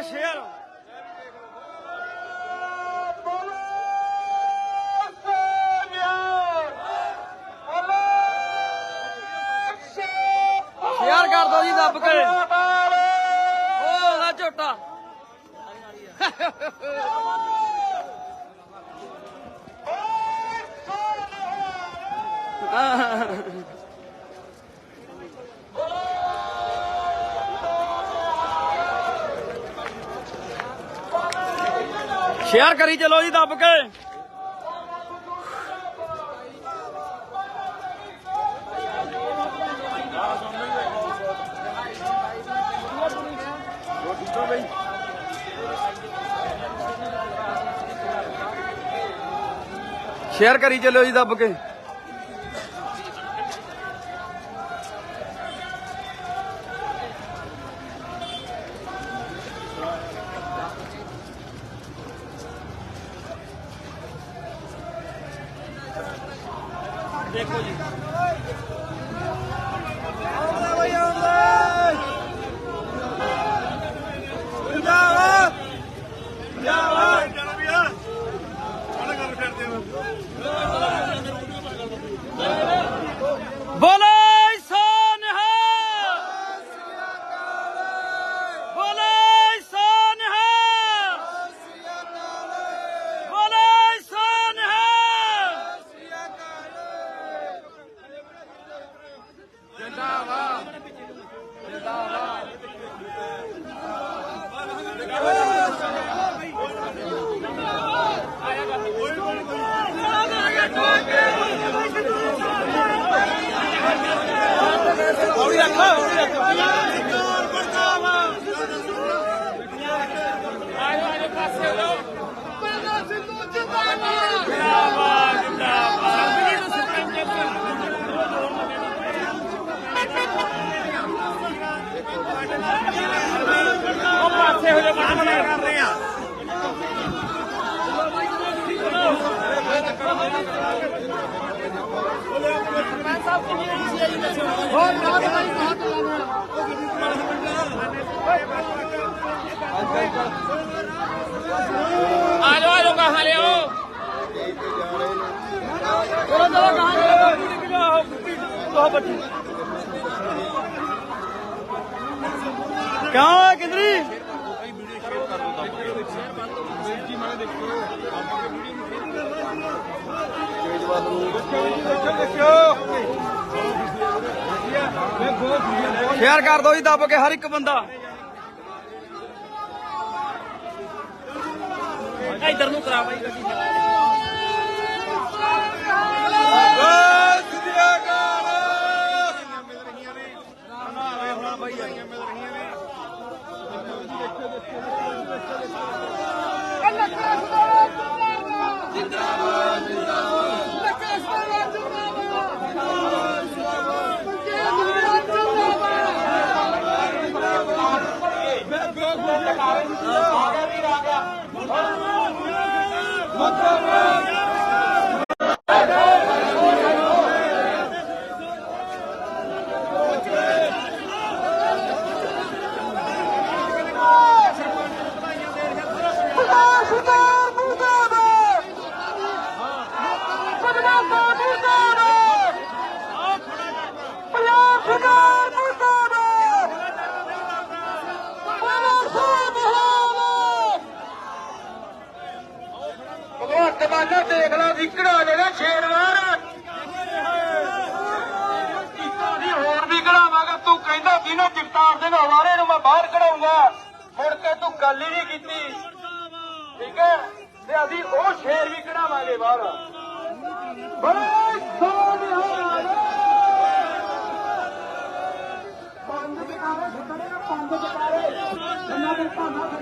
ਕਰਕੇ ਸ਼ੇਰ ਸ਼ੇਅਰ ਕਰ ਦੋ ਜੀ ਦੱਬ ਕੇ। ਓ ਨਾ ਝੋਟਾ। ਸ਼ੇਅਰ ਕਰੀ ਚਲੋ ਜੀ ਦੱਬ ਕੇ। ਸ਼ੇਅਰ ਕਰੀ ਚਲੋ ਜੀ ਦੱਬ ਕੇ ਦੇਖੋ ਜੀ ਆਉਂਦਾ ਬਈ ਆਉਂਦਾ ਪੰਜਾਬ ਪੰਜਾਬ ਚਲੋ ਵੀ ਆ ਆਹ ਗੱਲ ਕਰਦੇ ਹੋ ਬੋਲੇ ਸੋਨਹਾ ਬੋਲੇ ਸੋਨਹਾ ਬੋਲੇ ਸੋਨਹਾ ਹੌਲੀ ਰੱਖ ਹੌਲੀ ਰੱਖ ਉਹ ਪਾਸੇ ਹੋ ਜਾ ਮਾਨ ਕਰ ਰਹੇ ਆ ਆ ਜਾਓ ਆ ਜਾਓ ਕਹਾਂ ਲਿਓ ਚਲੋ ਚਲੋ ਕਹਾਂ ਲਿਓ ਬਹੁਤ ਬੱਚੀ ਕਿਉਂ ਹੈ ਕਿੰਦਰੀ? ਸ਼ੇਅਰ ਕਰ ਦੋ ਜੀ ਦੱਬ ਕੇ ਹਰ ਇੱਕ ਬੰਦਾ। ਇਧਰ ਨੂੰ ਕਰਾ ਬਾਈ ਗੱਡੀ। No.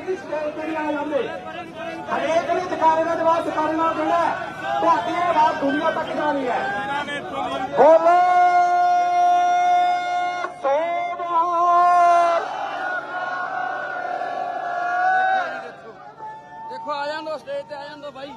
ਭਾਣਾ ਸਟੇਜ ਤੇ ਨਹੀਂ ਆ ਜਾਂਦੇ। ਹਰੇਕ ਨੇ ਜਕਾਰੇ ਦਾ ਜਵਾਬ ਜਕਾਰੇ ਨਾਲ ਦੇਣਾ ਤੁਹਾਡੀ ਇਹ ਆਵਾਜ਼ ਦੁਨੀਆ ਤੱਕ ਜਾਣੀ ਹੈ। ਬੋਲੇ! ਦੇਖੋ ਆ ਜਾਂਦੋ ਸਟੇਜ ਤੇ ਆ ਜਾਂਦੋ ਬਾਈ।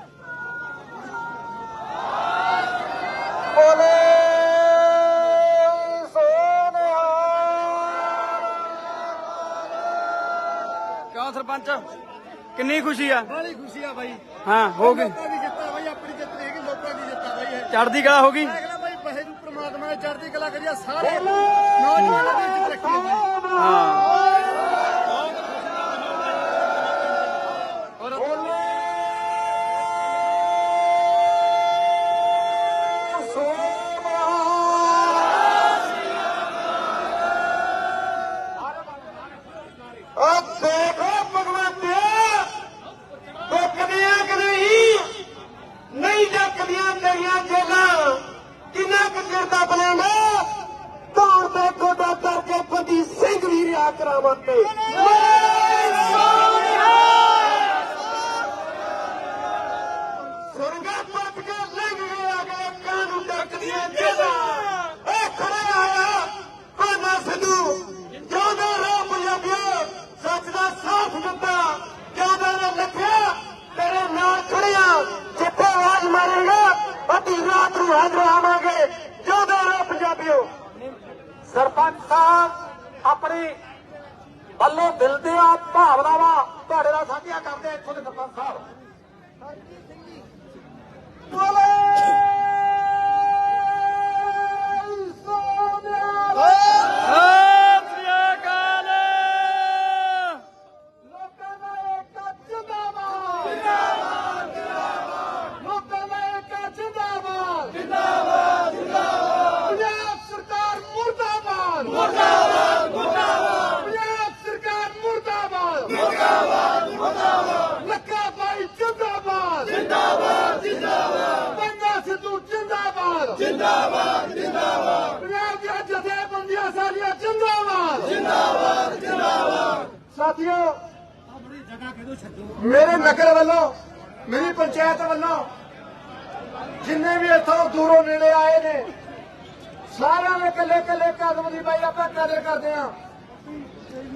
ਕਿੰਨੀ ਖੁਸ਼ੀ ਆ? ਬੜੀ ਖੁਸ਼ੀ ਆ ਬਾਈ। ਹਾਂ ਹੋ ਗਈ। ਲੋਕਾਂ ਦੀ ਜਿੱਤਾ ਬਾਈ ਆਪਣੀ ਜਿੱਤ ਨਹੀਂ ਹੈਗੀ ਲੋਕਾਂ ਦੀ ਜਿੱਤਾ ਬਾਈ ਇਹ। ਚੜ੍ਹਦੀ ਕਲਾ ਹੋ ਗਈ? ਕਹਿੰਦਾ ਬਾਈ ਨੂੰ ਪ੍ਰਮਾਤਮਾ ਨੇ ਚੜ੍ਹਦੀ ਕਲਾ ਕਰੀਆ ਸਾਰੇ ਨੌਜਵਾਨਾਂ ਦੀ ਇੱਜ਼ਤ ਰੱਖੀ ਆ ਬਾਈ। ਹਾਂ।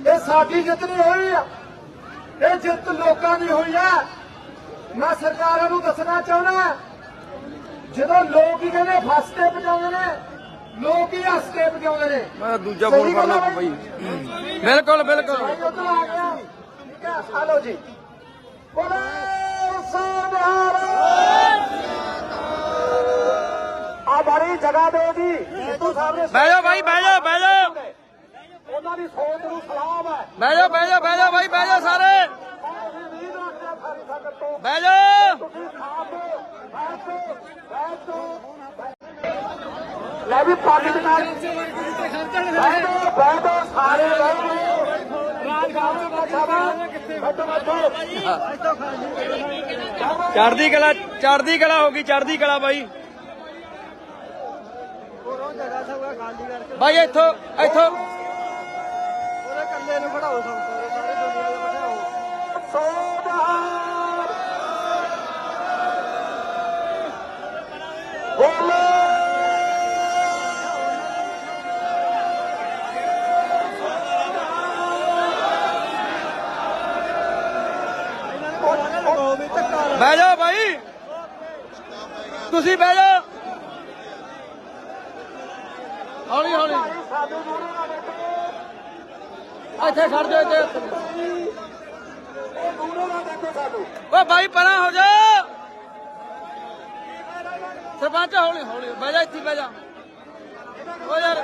ਇਹ ਸਾਡੀ ਜਿੱਤ ਨਹੀਂ ਹੋਈ ਆ। ਇਹ ਜਿੱਤ ਲੋਕਾਂ ਦੀ ਹੋਈ ਆ। ਮੈਂ ਸਰਕਾਰਾਂ ਨੂੰ ਦੱਸਣਾ ਚਾਹੁੰਦਾ ਜਦੋਂ ਲੋਕ ਹੀ ਕਹਿੰਦੇ ਫਸਤੇ ਪਜਾਉਂਦੇ ਨੇ ਲੋਕ ਹੀ ਹੱਸਤੇ ਪਜਾਉਂਦੇ ਨੇ। ਮੈਂ ਦੂਜਾ ਫੜਨਾ ਬਾਈ? ਬਈ ਬਿਲਕੁਲ ਬਿਲਕੁਲ। ਭਾਈ ਠੀਕ ਹੈ ਹਲੋ ਜੀ। ਬੋਲੇ ਆ ਬੜੀ ਜਗ੍ਹਾ ਦਿਓ ਜੀ। ਬਹਿ ਜਾਓ ਬਾਈ ਬਹਿ ਜਾਓ ਬਹਿ ਜਾਓ ਉਹਨਾਂ ਦੀ ਸੋਚ ਨੂੰ ਸਲਾਮ ਹੈ। ਬਹਿ ਜਾਓ ਬਹਿ ਜਾਓ ਬਹਿ ਜਾਓ ਬਾਈ ਬਹਿ ਜਾਓ ਸਾਰੇ। ਬਹਿ ਬੈਠੋ ਲੈ ਵੀ ਪਾਣੀ ਦੇ ਨਾਲ ਬੈਠੋ ਬੈਠੋ ਸਾਰੇ ਬੈਠੋ ਰਾਜਗਾਰ ਦਾ ਖਾਵਾ ਬੈਠੋ ਬੈਠੋ। ਚੜ੍ਹਦੀ ਕਲਾ ਚੜ੍ਹਦੀ ਕਲਾ ਹੋ ਗਈ ਚੜ੍ਹਦੀ ਕਲਾ ਬਾਈ। ਹੋਰੋਂ ਜਗ੍ਹਾ ਸਭਾ ਖਾਲੀ ਕਰਕੇ। ਬਾਈ ਇੱਥੋਂ ਇੱਥੋਂ। ਕੱਲੇ ਨੂੰ ਖੜਾਓ ਤੋਂ ਸਾਰੇ ਦੁਨੀਆ ਦੇ ਬਿਠਾਓ। ਸੋਨਿਹਾਰ ਬੋਲੇ ਬਹਿ ਜਾਓ ਬਾਈ। ਤੁਸੀਂ ਬਹਿ ਜਾਓ। ਹੌਲੀ ਹੌਲੀ। ਨਾ ਇੱਥੇ ਖੜ ਜਾਓ ਇੱਥੇ। ਓ ਬਾਈ ਪਰਾਂ ਹੋ ਜਾ। ਸਰਪੰਚ ਹੌਲੀ ਹੌਲੀ। ਬਹਿ ਜਾ ਇੱਥੇ ਬਹਿ ਜਾ। ਓ ਯਾਰ।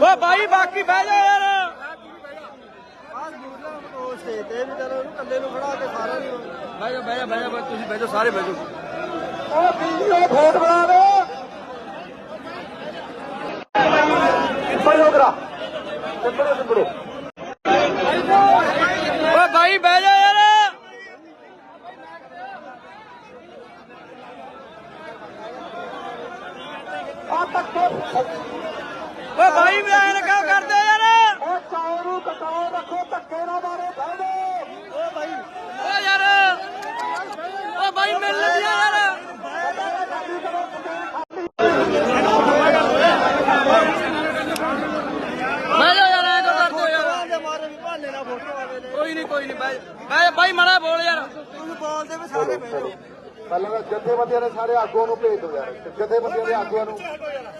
ਓ ਬਾਈ ਬਾਕੀ ਬਹਿ ਜਾ ਯਾਰ। ਤੇ ਵੀ ਚਲੋ ਉਹਨੂੰ ਕੱਲੇ ਨੂੰ ਖੜਾ ਕੇ ਸਾਰਿਆਂ ਨੂੰ। ਬਹਿ ਜਾ ਬਹਿ ਜਾ ਬਹਿ ਜਾ ਤੁਸੀਂ ਬਹਿ ਜਾਓ ਸਾਰੇ ਬਹਿ ਜਾਓ। ਉਹ ਵੀਡੀਓ ਫੋਟ ਬਣਾ ਲਓ ਬੜੋ ਕਰਾ ਟਿੱਪੜੋ ਟਿੱਪੜੋ ਓ ਬਾਈ ਬਹਿ ਜਾ ਯਾਰ ਆ ਤੱਕੇ ਓ ਬਾਈ ਮੈਂ ਲਗਾ ਕਰਦੇ ਯਾਰ ਉਹ ਚੌਂ ਨੂੰ ਕਟਾਓ ਰੱਖੋ ਧੱਕੇ ਨਾ ਮਾਰੋ ਫੜੋ ਓ ਭਾਈ ਓ ਯਾਰ ਓ ਬਾਈ ਮਿਲ ਲਿਆ ਯਾਰ ਬਹਿ ਜਾ ਯਾਰ ਐਂ ਕਿਉਂ ਕਰਦੇ ਹੋ ਯਾਰ ਦੇ ਮਾਰੇ ਵੀ ਭਾਲੇ ਨਾਲ ਫੋਟੋ ਆਵੇ ਨੇ ਕੋਈ ਨਹੀਂ ਕੋਈ ਨਹੀਂ ਬਹਿ ਜਾ। ਬਹਿ ਜਾ, ਬਾਈ ਮੜਾ ਬੋਲ ਯਾਰ ਤੁਸੀਂ ਬੋਲਦੇ ਵੀ ਸਾਰੇ ਬਹਿ ਜਾਓ ਪਹਿਲਾਂ ਤਾਂ ਜਥੇਬੰਦੀਆਂ ਨੇ ਸਾਰੇ ਆਗੂਆਂ ਨੂੰ ਭੇਜ ਦਿਓ ਯਾਰ ਜਥੇਬੰਦੀਆਂ ਦੇ ਆਗੂਆਂ ਨੂੰ,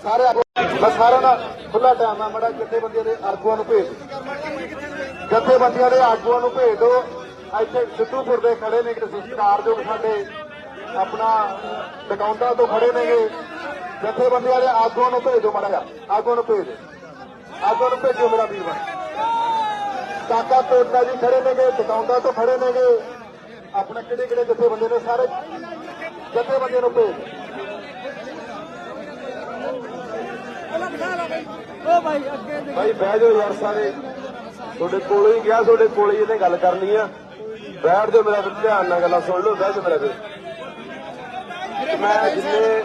ਸਾਰੇ ਮੈਂ ਸਾਰਿਆਂ ਦਾ ਖੁੱਲਾ ਟਾਈਮ ਆ, ਮੜਾ ਜਥੇਬੰਦੀਆਂ ਦੇ ਆਗੂਆਂ ਨੂੰ ਭੇਜ ਦਿਓ। ਜਥੇਬੰਦੀਆਂ ਦੇ ਆਗੂਆਂ ਨੂੰ ਭੇਜ ਦਿਓ। ਇੱਥੇ ਸਿੱਧੂਪੁਰ ਦੇ ਖੜੇ ਨੇ ਕਿ ਸਤਿਕਾਰਯੋਗ ਸਾਡੇ ਆਪਣਾ ਟਿਕਾਉਂਦਾ ਤੋਂ ਖੜੇ ਨੇਗੇ। ਜਥੇਬੰਦੀਆਂ ਦੇ ਆਗੂਆਂ ਨੂੰ ਭੇਜ ਦਿਓ ਮੜਾ ਜਾ ਆਗੂਆਂ ਨੂੰ ਭੇਜ ਦਿਓ। ਆਗੂਆਂ ਨੂੰ ਭੇਜੋ ਮੇਰਾ ਵੀਰ ਬਣ। ਕਾਕਾ ਤੋਟਾ ਜੀ ਖੜੇ ਨੇਗੇ ਟਿਕਾਉਂਦਾ ਤੋਂ ਖੜੇ ਨੇਗੇ। ਆਪਣੇ ਕਿਹੜੇ ਕਿਹੜੇ ਜਥੇਬੰਦੇ ਨੇ ਸਾਰੇ ਜਥੇਬੰਦੀਆਂ ਨੂੰ ਭੇਜ ਦਿਓ। ਓ ਭਾਈ ਅੱਗੇ ਦੇ ਭਾਈ ਬਹਿ ਜਾਓ ਯਾਰ ਸਾਰੇ। ਤੁਹਾਡੇ ਕੋਲੇ ਹੀ ਗਿਆ ਤੁਹਾਡੇ ਕੋਲੇ ਹੀ ਇਹਨੇ ਗੱਲ ਕਰਨੀ ਆ। ਬੈਠ ਜਾਓ ਮੇਰਾ ਧਿਆਨ ਨਾਲ ਗੱਲਾਂ ਸੁਣ ਲਓ, ਬਹਿ ਜਾਓ ਮੇਰਾ ਵੀਰ। ਮੈਂ ਜਿੰਨੇ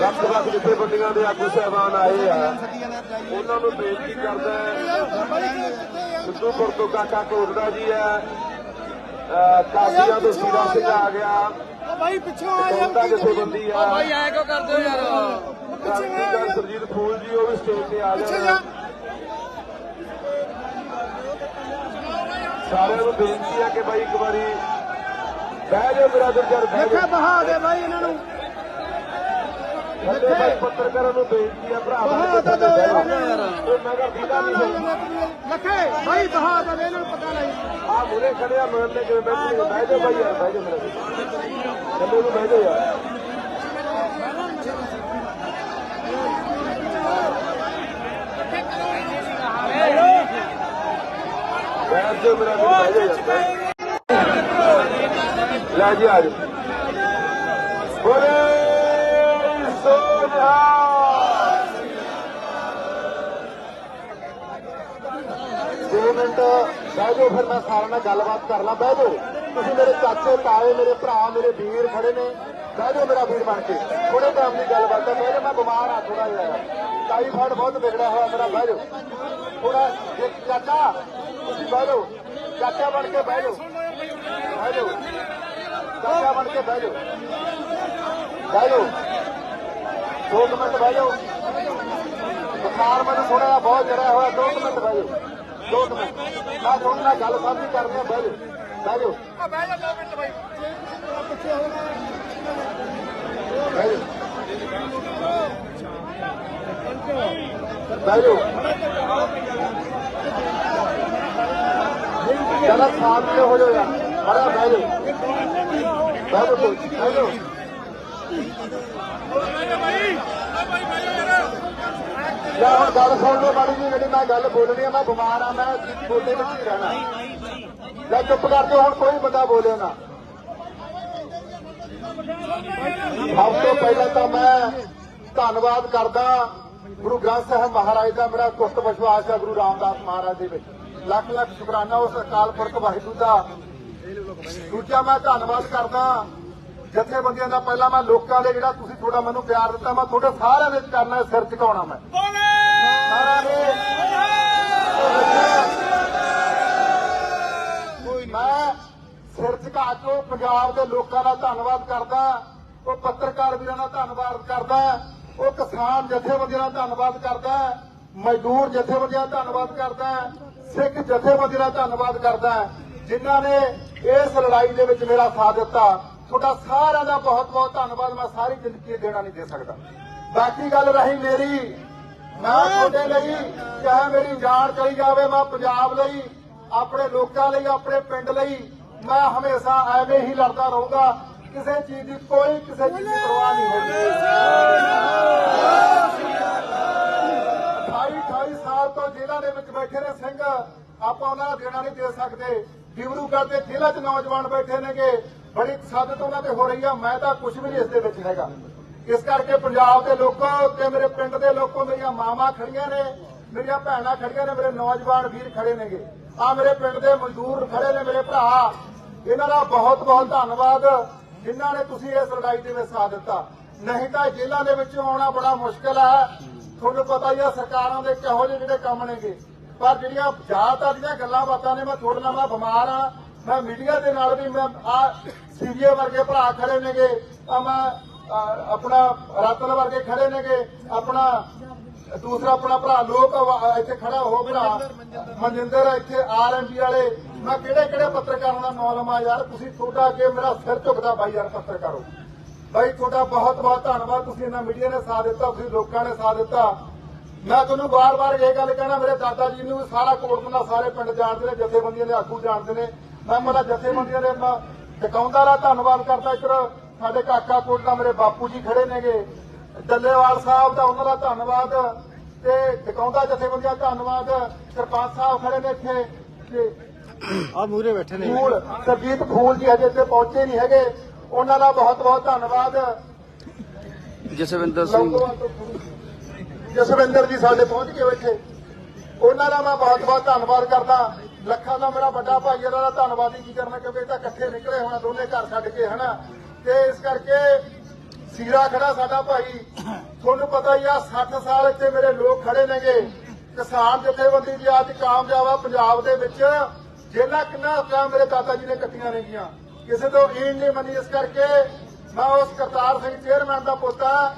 ਵੱਖ ਵੱਖ ਜਿੱਥੇ ਵੱਡੀਆਂ ਦੇ ਆਗੂ ਸਹਿਬਾਨ ਆਏ ਆ, ਉਹਨਾਂ ਨੂੰ ਬੇਨਤੀ ਕਰਦਾ ਸਿੱਧੂਪੁਰ ਤੋਂ ਕਾਕਾ ਕੋਟੜਾ ਜੀ ਆ ਕਾਸੀਆਂ ਤੋਂ ਸੀਰਾ ਸਿੰਘ ਆ ਗਿਆ। ਭਾਈ ਪਿੱਛੋਂ ਆ ਜਾ ਕੌਂਦਾ ਜਥੇਬੰਦੀ ਆ। ਭਾਈ ਐ ਕਿਉਂ ਕਰਦੇ ਹੋ ਯਾਰ? ਕ੍ਰਾਂਤੀਕਾਰ ਸਰਜੀਤ ਫੂਲ ਜੀ ਉਹ ਵੀ ਸਟੇਜ ਤੇ ਆ ਪਿੱਛੇ ਗਏ ਸਾਰਿਆਂ ਨੂੰ ਬੇਨਤੀ ਹੈ ਕਿ ਭਾਈ ਇੱਕ ਵਾਰੀ ਬਹਿ ਜਾਓ ਮੇਰਾ ਦਿਲ ਕਰ ਬਹਿ ਜਾਓ। ਬਹਾ ਦੇ ਭਾਈ ਇਹਨਾਂ ਨੂੰ। ਪੱਤਰਕਾਰਾਂ ਨੂੰ ਬੇਨਤੀ ਹੈ ਭਰਾ ਬਹਾ ਤਾਂ ਦਿਓ ਯਾਰ ਇਹਨਾਂ ਨੂੰ। ਉਹ ਮੈਂ ਕਿਹਾ ਪਤਾ ਨਹੀਂ ਲੱਖੇ ਭਾਈ ਬਹਾ ਤਾਂ ਦੇ ਇਹਨਾਂ ਨੂੰ ਪਤਾ ਨਹੀਂ ਆ ਮੂਰੇ ਖੜੇ ਆ ਮਰਨ ਕਿਵੇਂ ਬੈਠੇ ਨੇ। ਬਹਿ ਜਾਓ ਭਾਈ ਯਾਰ ਬਹਿ ਜਾਓ ਮੇਰਾ। ਥੱਲੇ ਨੂੰ ਬਹਿ ਜਾਓ ਯਾਰ। ਬੈਠ ਜਾਓ ਮੇਰਾ ਦਿਲ ਬਹਿ ਯਾਰ। ਲੈ ਜੀ ਆ ਜਾਓ। ਬੋਲੇ। ਸੋਨਿਆ ਦੋ ਮਿੰਟ, ਬਹਿ ਜਾਓ ਫਿਰ ਮੈਂ ਸਾਰਿਆਂ ਨਾਲ ਗੱਲਬਾਤ ਕਰ ਲਾਂ। ਬਹਿ ਜਾਓ। ਤੁਸੀਂ ਮੇਰੇ ਚਾਚੇ, ਤਾਏ, ਮੇਰੇ ਭਰਾ, ਮੇਰੇ ਵੀਰ ਖੜੇ ਨੇ। ਬਹਿ ਜਾਓ ਮੇਰਾ ਵੀਰ ਬਣ ਕੇ। ਥੋੜੇ ਟਾਈਮ ਦੀ ਗੱਲਬਾਤ ਹੈ। ਮੇਰੇ ਮੈਂ ਬਿਮਾਰ ਆ ਥੋੜਾ ਜਿਹਾ। ਟਾਈਫਾਇਡ ਬਹੁਤ ਵਿਗੜਿਆ ਹੋਇਆ ਮੇਰਾ। ਬਹਿ ਜਾਓ। ਥੋੜਾ ਚਾਚਾ, ਤੁਸੀਂ ਬਹਿ ਜਾਓ। ਚਾਚਾ ਬਣ ਕੇ ਬਹਿ ਜਾਓ। ਬਹਿ ਜਾਓ। ਚਾਚਾ ਬਣ ਕੇ ਬਹਿ ਜਾਓ। ਬਹਿ ਜਾਓ। ਦੋ ਮਿੰਟ ਬਹਿ ਜਾਓ। ਬੁਖਾਰ ਮੈਨੂੰ ਥੋੜਾ ਜਿਹਾ ਬਹੁਤ ਚੜਿਆ ਹੋਇਆ ਦੋ ਮਿੰਟ ਬਹਿ ਜਾਓ। ਦੋ ਮਿੰਟ। ਮੈਂ ਤੁਹਾਡੇ ਨਾਲ ਗੱਲ ਸਾਂਝੀ ਕਰਨੀ ਹੈ ਬਹਿ ਜਾਓ। ਬਹਿ ਜਾਓ। ਬਹਿ ਜਾ 2 ਮਿੰਟ ਹੋ ਬਹਿ ਜਾਓ। ਬਹਿ ਜਾਓ। ਜਰਾ ਸ਼ਾਂਤ ਹੋ ਜਾਓ ਯਾਰ ਬੜਾ ਬਹਿ ਜਾਓ। ਬਹਿ ਜਾਓ ਬਹਿ ਜਾਓ। ਲੈ ਹੁਣ ਗੱਲ ਸੁਣ ਲਓ ਮਾੜੀ ਜੀ ਜਿਹੜੀ ਮੈਂ ਗੱਲ ਬੋਲਣੀ ਆ, ਮੈਂ ਬਿਮਾਰ ਆ, ਮੈਂ ਬੋਲੇ ਵਿੱਚ ਹੀ ਰਹਿਣਾ। ਲੈ ਚੁੱਪ ਕਰਕੇ ਹੁਣ ਕੋਈ ਬੰਦਾ ਬੋਲੇ ਨਾ। ਸਭ ਤੋਂ ਪਹਿਲਾਂ ਤਾਂ ਮੈਂ ਧੰਨਵਾਦ ਕਰਦਾ ਗੁਰੂ ਗ੍ਰੰਥ ਸਾਹਿਬ ਮਹਾਰਾਜ ਦਾ, ਮੇਰਾ ਕੁੱਟ ਵਿਸ਼ਵਾਸ ਹੈ ਗੁਰੂ ਰਾਮਦਾਸ ਮਹਾਰਾਜ ਦੇ ਵਿੱਚ। ਲੱਖ ਲੱਖ ਸ਼ੁਕਰਾਨਾ ਉਸ ਅਕਾਲ ਪੁਰਖ ਵਾਹਿਗੁਰੂ ਦਾ। ਦੂਜਾ ਮੈਂ ਧੰਨਵਾਦ ਕਰਦਾ ਜਥੇਬੰਦੀਆਂ ਦਾ ਪਹਿਲਾਂ ਮੈਂ ਲੋਕਾਂ ਦੇ ਜਿਹੜਾ ਤੁਸੀਂ ਥੋੜਾ ਮੈਨੂੰ ਪਿਆਰ ਦਿੱਤਾ ਮੈਂ ਤੁਹਾਡੇ ਸਾਰਿਆਂ ਦੇ ਕਰਨਾ ਸਿਰ ਝੁਕਾਉਣਾ ਮੈਂ। ਮੈਂ ਸਿਰ ਝੁਕਾ ਕੇ ਪੰਜਾਬ ਦੇ ਲੋਕਾਂ ਦਾ ਧੰਨਵਾਦ ਕਰਦਾ ਉਹ ਪੱਤਰਕਾਰ ਵੀਰਾਂ ਦਾ ਧੰਨਵਾਦ ਕਰਦਾ ਉਹ ਕਿਸਾਨ ਜਥੇਬੰਦੀਆਂ ਦਾ ਧੰਨਵਾਦ ਕਰਦਾ ਮਜ਼ਦੂਰ ਜਥੇਬੰਦੀਆਂ ਦਾ ਧੰਨਵਾਦ ਕਰਦਾ ਸਿੱਖ ਜਥੇਬੰਦੀਆਂ ਦਾ ਧੰਨਵਾਦ ਕਰਦਾ ਜਿਨ੍ਹਾਂ ਨੇ ਇਸ ਲੜਾਈ ਦੇ ਵਿੱਚ ਮੇਰਾ ਸਾਥ ਦਿੱਤਾ। ਤੁਹਾਡਾ ਸਾਰਿਆਂ ਦਾ ਬਹੁਤ ਬਹੁਤ ਧੰਨਵਾਦ ਮੈਂ ਸਾਰੀ ਜ਼ਿੰਦਗੀ ਦੇਣਾ ਨਹੀਂ ਦੇ ਸਕਦਾ। ਬਾਕੀ ਗੱਲ ਰਹੀ ਮੇਰੀ ਮੈਂ ਤੁਹਾਡੇ ਲਈ ਚਾਹੇ ਮੇਰੀ ਜਾਨ ਚਲੀ ਜਾਵੇ ਮੈਂ ਪੰਜਾਬ ਲਈ ਆਪਣੇ ਲੋਕਾਂ ਲਈ ਆਪਣੇ ਪਿੰਡ ਲਈ ਮੈਂ ਹਮੇਸ਼ਾ ਐਵੇਂ ਹੀ ਲੜਦਾ ਰਹੂੰਗਾ। ਕਿਸੇ ਚੀਜ਼ ਦੀ ਕੋਈ ਕਿਸੇ ਚੀਜ਼ ਦੀ ਪਰਵਾਹ ਨਹੀਂ ਹੋਣੀ। 28 28 ਸਾਲ ਤੋਂ ਜੇਲ੍ਹਾਂ ਦੇ ਵਿੱਚ ਬੈਠੇ ਨੇ ਸਿੰਘ ਆਪਾਂ ਉਹਨਾਂ ਦਾ ਦੇਣਾ ਨਹੀਂ ਦੇ ਸਕਦੇ। ਡਿਬਰੂਗੜ੍ਹ ਦੇ ਜੇਲ੍ਹਾਂ 'ਚ ਨੌਜਵਾਨ ਬੈਠੇ ਨੇਗੇ। ਬੜੀ ਤਸੱਦਦ ਉਹਨਾਂ ਤੇ ਹੋ ਰਹੀ ਆ, ਮੈਂ ਤਾਂ ਕੁਝ ਵੀ ਨਹੀਂ ਇਸ ਦੇ ਵਿੱਚ ਹੈਗਾ। ਇਸ ਕਰਕੇ ਪੰਜਾਬ ਦੇ ਲੋਕੋ ਤੇ ਮੇਰੇ ਪਿੰਡ ਦੇ ਲੋਕੋ ਮੇਰੀਆਂ ਮਾਵਾਂ ਖੜੀਆਂ ਨੇ, ਮੇਰੀਆਂ ਭੈਣਾਂ ਖੜੀਆਂ ਨੇ, ਮੇਰੇ ਨੌਜਵਾਨ ਵੀਰ ਖੜੇ ਨੇਗੇ। ਆ ਮੇਰੇ ਪਿੰਡ ਦੇ ਮਜ਼ਦੂਰ ਖੜੇ ਨੇ ਮੇਰੇ ਭਰਾ। ਇਹਨਾਂ ਦਾ ਬਹੁਤ ਬਹੁਤ ਧੰਨਵਾਦ। ਜਿਨ੍ਹਾਂ ਨੇ ਤੁਸੀਂ ਇਸ ਲੜਾਈ ਦੇ ਵਿੱਚ ਸਾਥ ਦਿੱਤਾ। ਨਹੀਂ ਤਾਂ ਜੇਲ੍ਹਾਂ ਦੇ ਵਿੱਚੋਂ ਆਉਣਾ ਬੜਾ ਮੁਸ਼ਕਲ ਹੈ। ਤੁਹਾਨੂੰ ਪਤਾ ਹੀ ਆ, ਸਰਕਾਰਾਂ ਦੇ ਕਿਹੋ ਜਿਹੇ ਜਿਹੜੇ ਕੰਮ ਨੇਗੇ। ਪਰ ਜਿਹੜੀਆਂ ਜ਼ਿਆਦਾਤਰ ਦੀਆਂ ਗੱਲਾਂ ਬਾਤਾਂ ਨੇ, ਮੈਂ ਤੁਹਾਡੇ ਨਾਲ ਮੈਂ ਬਿਮਾਰ ਆ। ਮੈਂ ਮੀਡੀਆ ਦੇ ਨਾਲ ਵੀ ਮੈਂ ਆ ਸੀਰੀਏ ਵਰਗੇ ਭਰਾ ਖੜੇ ਨੇਗੇ, ਆ ਮੈਂ ਆਪਣਾ ਰਤਨ ਵਰਗੇ ਖੜੇ ਨੇਗੇ, ਆਪਣਾ ਦੂਸਰਾ ਆਪਣਾ ਭਰਾ ਲੋਕ ਇੱਥੇ ਖੜਾ ਹੋ ਭਰਾ ਮਨਜਿੰਦਰ ਇੱਥੇ ਆਰਐਮਪੀ ਵਾਲੇ, ਮੈਂ ਕਿਹੜੇ ਕਿਹੜੇ ਪੱਤਰਕਾਰਾਂ ਦਾ ਨਾਮ ਲਵਾਂ ਯਾਰ, ਤੁਸੀਂ ਤੁਹਾਡਾ ਅੱਗੇ ਮੇਰਾ ਸਿਰ ਝੁਕਦਾ ਬਾਈ ਯਾਰ ਪੱਤਰਕਾਰੋ। ਬਾਈ, ਤੁਹਾਡਾ ਬਹੁਤ ਬਹੁਤ ਧੰਨਵਾਦ, ਤੁਸੀਂ ਇਹਨਾਂ ਮੀਡੀਆ ਨੇ ਸਾਥ ਦਿੱਤਾ, ਤੁਸੀਂ ਲੋਕਾਂ ਨੇ ਸਾਥ ਦਿੱਤਾ। ਮੈਂ ਤੁਹਾਨੂੰ ਬਾਰ-ਬਾਰ ਇਹ ਗੱਲ ਕਹਿਣਾ, ਮੇਰੇ ਦਾਦਾ ਜੀ ਨੂੰ ਵੀ ਸਾਰਾ ਕੋਟਮਨਾ ਸਾਰੇ ਪਿੰਡ ਜਾਣਦੇ ਨੇ, ਜਥੇਬੰਦੀਆਂ ਦੇ ਆਗੂ ਜਾਣਦੇ ਨੇ। ਮੈਂ ਮੇਰਾ ਜਥੇਬੰਦੀਆਂ ਦੇ ਮੈਂ ਟਿਕਾਉਂਦਾ ਦਾ ਧੰਨਵਾਦ ਕਰਦਾ। ਇੱਧਰ ਸਾਡੇ ਕਾਕਾ ਕੋਟ ਦਾ ਮੇਰੇ ਬਾਪੂ ਜੀ ਖੜੇ ਨੇਗੇ। ਡੱਲੇਵਾਲ ਸਾਹਿਬ ਦਾ ਉਹਨਾਂ ਦਾ ਧੰਨਵਾਦ ਤੇ ਟਿਕਾਉਂਦਾ ਜਥੇਬੰਦੀਆਂ ਧੰਨਵਾਦ। ਸਰਪੰਚ ਸਾਹਿਬ ਖੜੇ ਨੇ ਇੱਥੇ। ਤੇ ਆ ਮੂਰੇ ਬੈਠੇ ਨੇ। ਫੂਲ ਸਰਜੀਤ ਫੂਲ ਜੀ ਹਜੇ ਇੱਥੇ ਪਹੁੰਚੇ ਨਹੀਂ ਹੈਗੇ। ਉਹਨਾਂ ਦਾ ਬਹੁਤ ਬਹੁਤ ਧੰਨਵਾਦ। ਜਸਵਿੰਦਰ ਸਿੰਘ। ਜਸਵਿੰਦਰ ਜੀ ਸਾਡੇ ਪਹੁੰਚ ਕੇ ਬੈਠੇ। ਉਹਨਾਂ ਦਾ ਮੈਂ ਬਹੁਤ ਬਹੁਤ ਧੰਨਵਾਦ ਕਰਦਾ। ਲੱਖਾਂ ਦਾ ਮੇਰਾ ਵੱਡਾ ਭਾਈ ਇਹਨਾਂ ਦਾ ਧੰਨਵਾਦ ਹੀ ਕੀ ਕਰਨਾ, ਕਿਉਂਕਿ ਇਹ ਤਾਂ ਇਕੱਠੇ ਨਿਕਲੇ ਹੋਣਾ, ਦੋਨੇ ਘਰ ਛੱਡ ਕੇ, ਹਨਾ? ਤੇ ਇਸ ਕਰਕੇ ਸੀਰਾ ਖੜਾ ਸਾਡਾ ਭਾਈ। ਤੁਹਾਨੂੰ ਪਤਾ ਹੀ ਆ 60 ਸਾਲ ਇੱਥੇ ਮੇਰੇ ਲੋਕ ਖੜੇ ਨੇਗੇ। ਕਿਸਾਨ ਜਥੇਬੰਦੀ ਦੀ ਅੱਜ ਕਾਮਯਾਬ ਆ, ਪੰਜਾਬ ਦੇ ਵਿੱਚ। ਜੇਲਾ ਕਿੰਨਾ ਕੰਮ ਮੇਰੇ ਦਾਦਾ ਜੀ ਨੇ ਕੱਟੀਆਂ ਨੇਗੀਆਂ। ਕਿਸੇ ਤੋਂ ਈਨ ਨਹੀਂ ਮੰਨੀ, ਇਸ ਕਰਕੇ ਮੈਂ ਉਸ ਕਰਤਾਰ ਸਿੰਘ ਚੇਅਰਮੈਨ ਦਾ ਪੁੱਤ ਆ।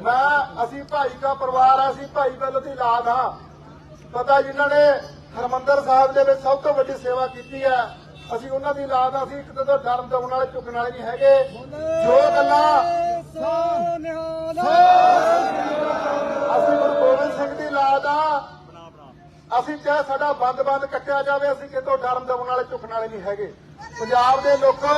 ਮੈਂ, ਅਸੀਂ ਭਾਈ ਦਾ ਪਰਿਵਾਰ ਆ, ਅਸੀਂ ਭਾਈ ਵੱਲੋਂ ਦੀ ਲਾਦ ਆ। ਪਤਾ ਜਿਨ੍ਹਾਂ ਨੇ ਹਰਮੰਦਰ ਸਾਹਿਬ ਦੇ ਵਿੱਚ ਸਭ ਤੋਂ ਵੱਡੀ ਸੇਵਾ ਕੀਤੀ ਹੈ। ਅਸੀਂ ਉਹਨਾਂ ਦੀ ਔਲਾਦ ਆ, ਅਸੀਂ ਇੱਕ ਤੋਂ ਡਰਨ ਦਉਣ ਵਾਲੇ, ਝੁਕਣ ਵਾਲੇ ਨਹੀਂ ਹੈਗੇ। ਜੋ ਗੱਲਾਂ ਅਸੀਂ ਗੁਰੂ ਗੋਬਿੰਦ ਸਿੰਘ ਦੀ ਔਲਾਦ ਆ, ਅਸੀਂ ਚਾਹੇ ਸਾਡਾ ਬੰਦ-ਬੰਦ ਕੱਟਿਆ ਜਾਵੇ, ਅਸੀਂ ਕਿਤੋਂ ਡਰਨ ਦਉਣ ਵਾਲੇ, ਝੁਕਣ ਵਾਲੇ ਨਹੀਂ ਹੈਗੇ। ਪੰਜਾਬ ਦੇ ਲੋਕੋ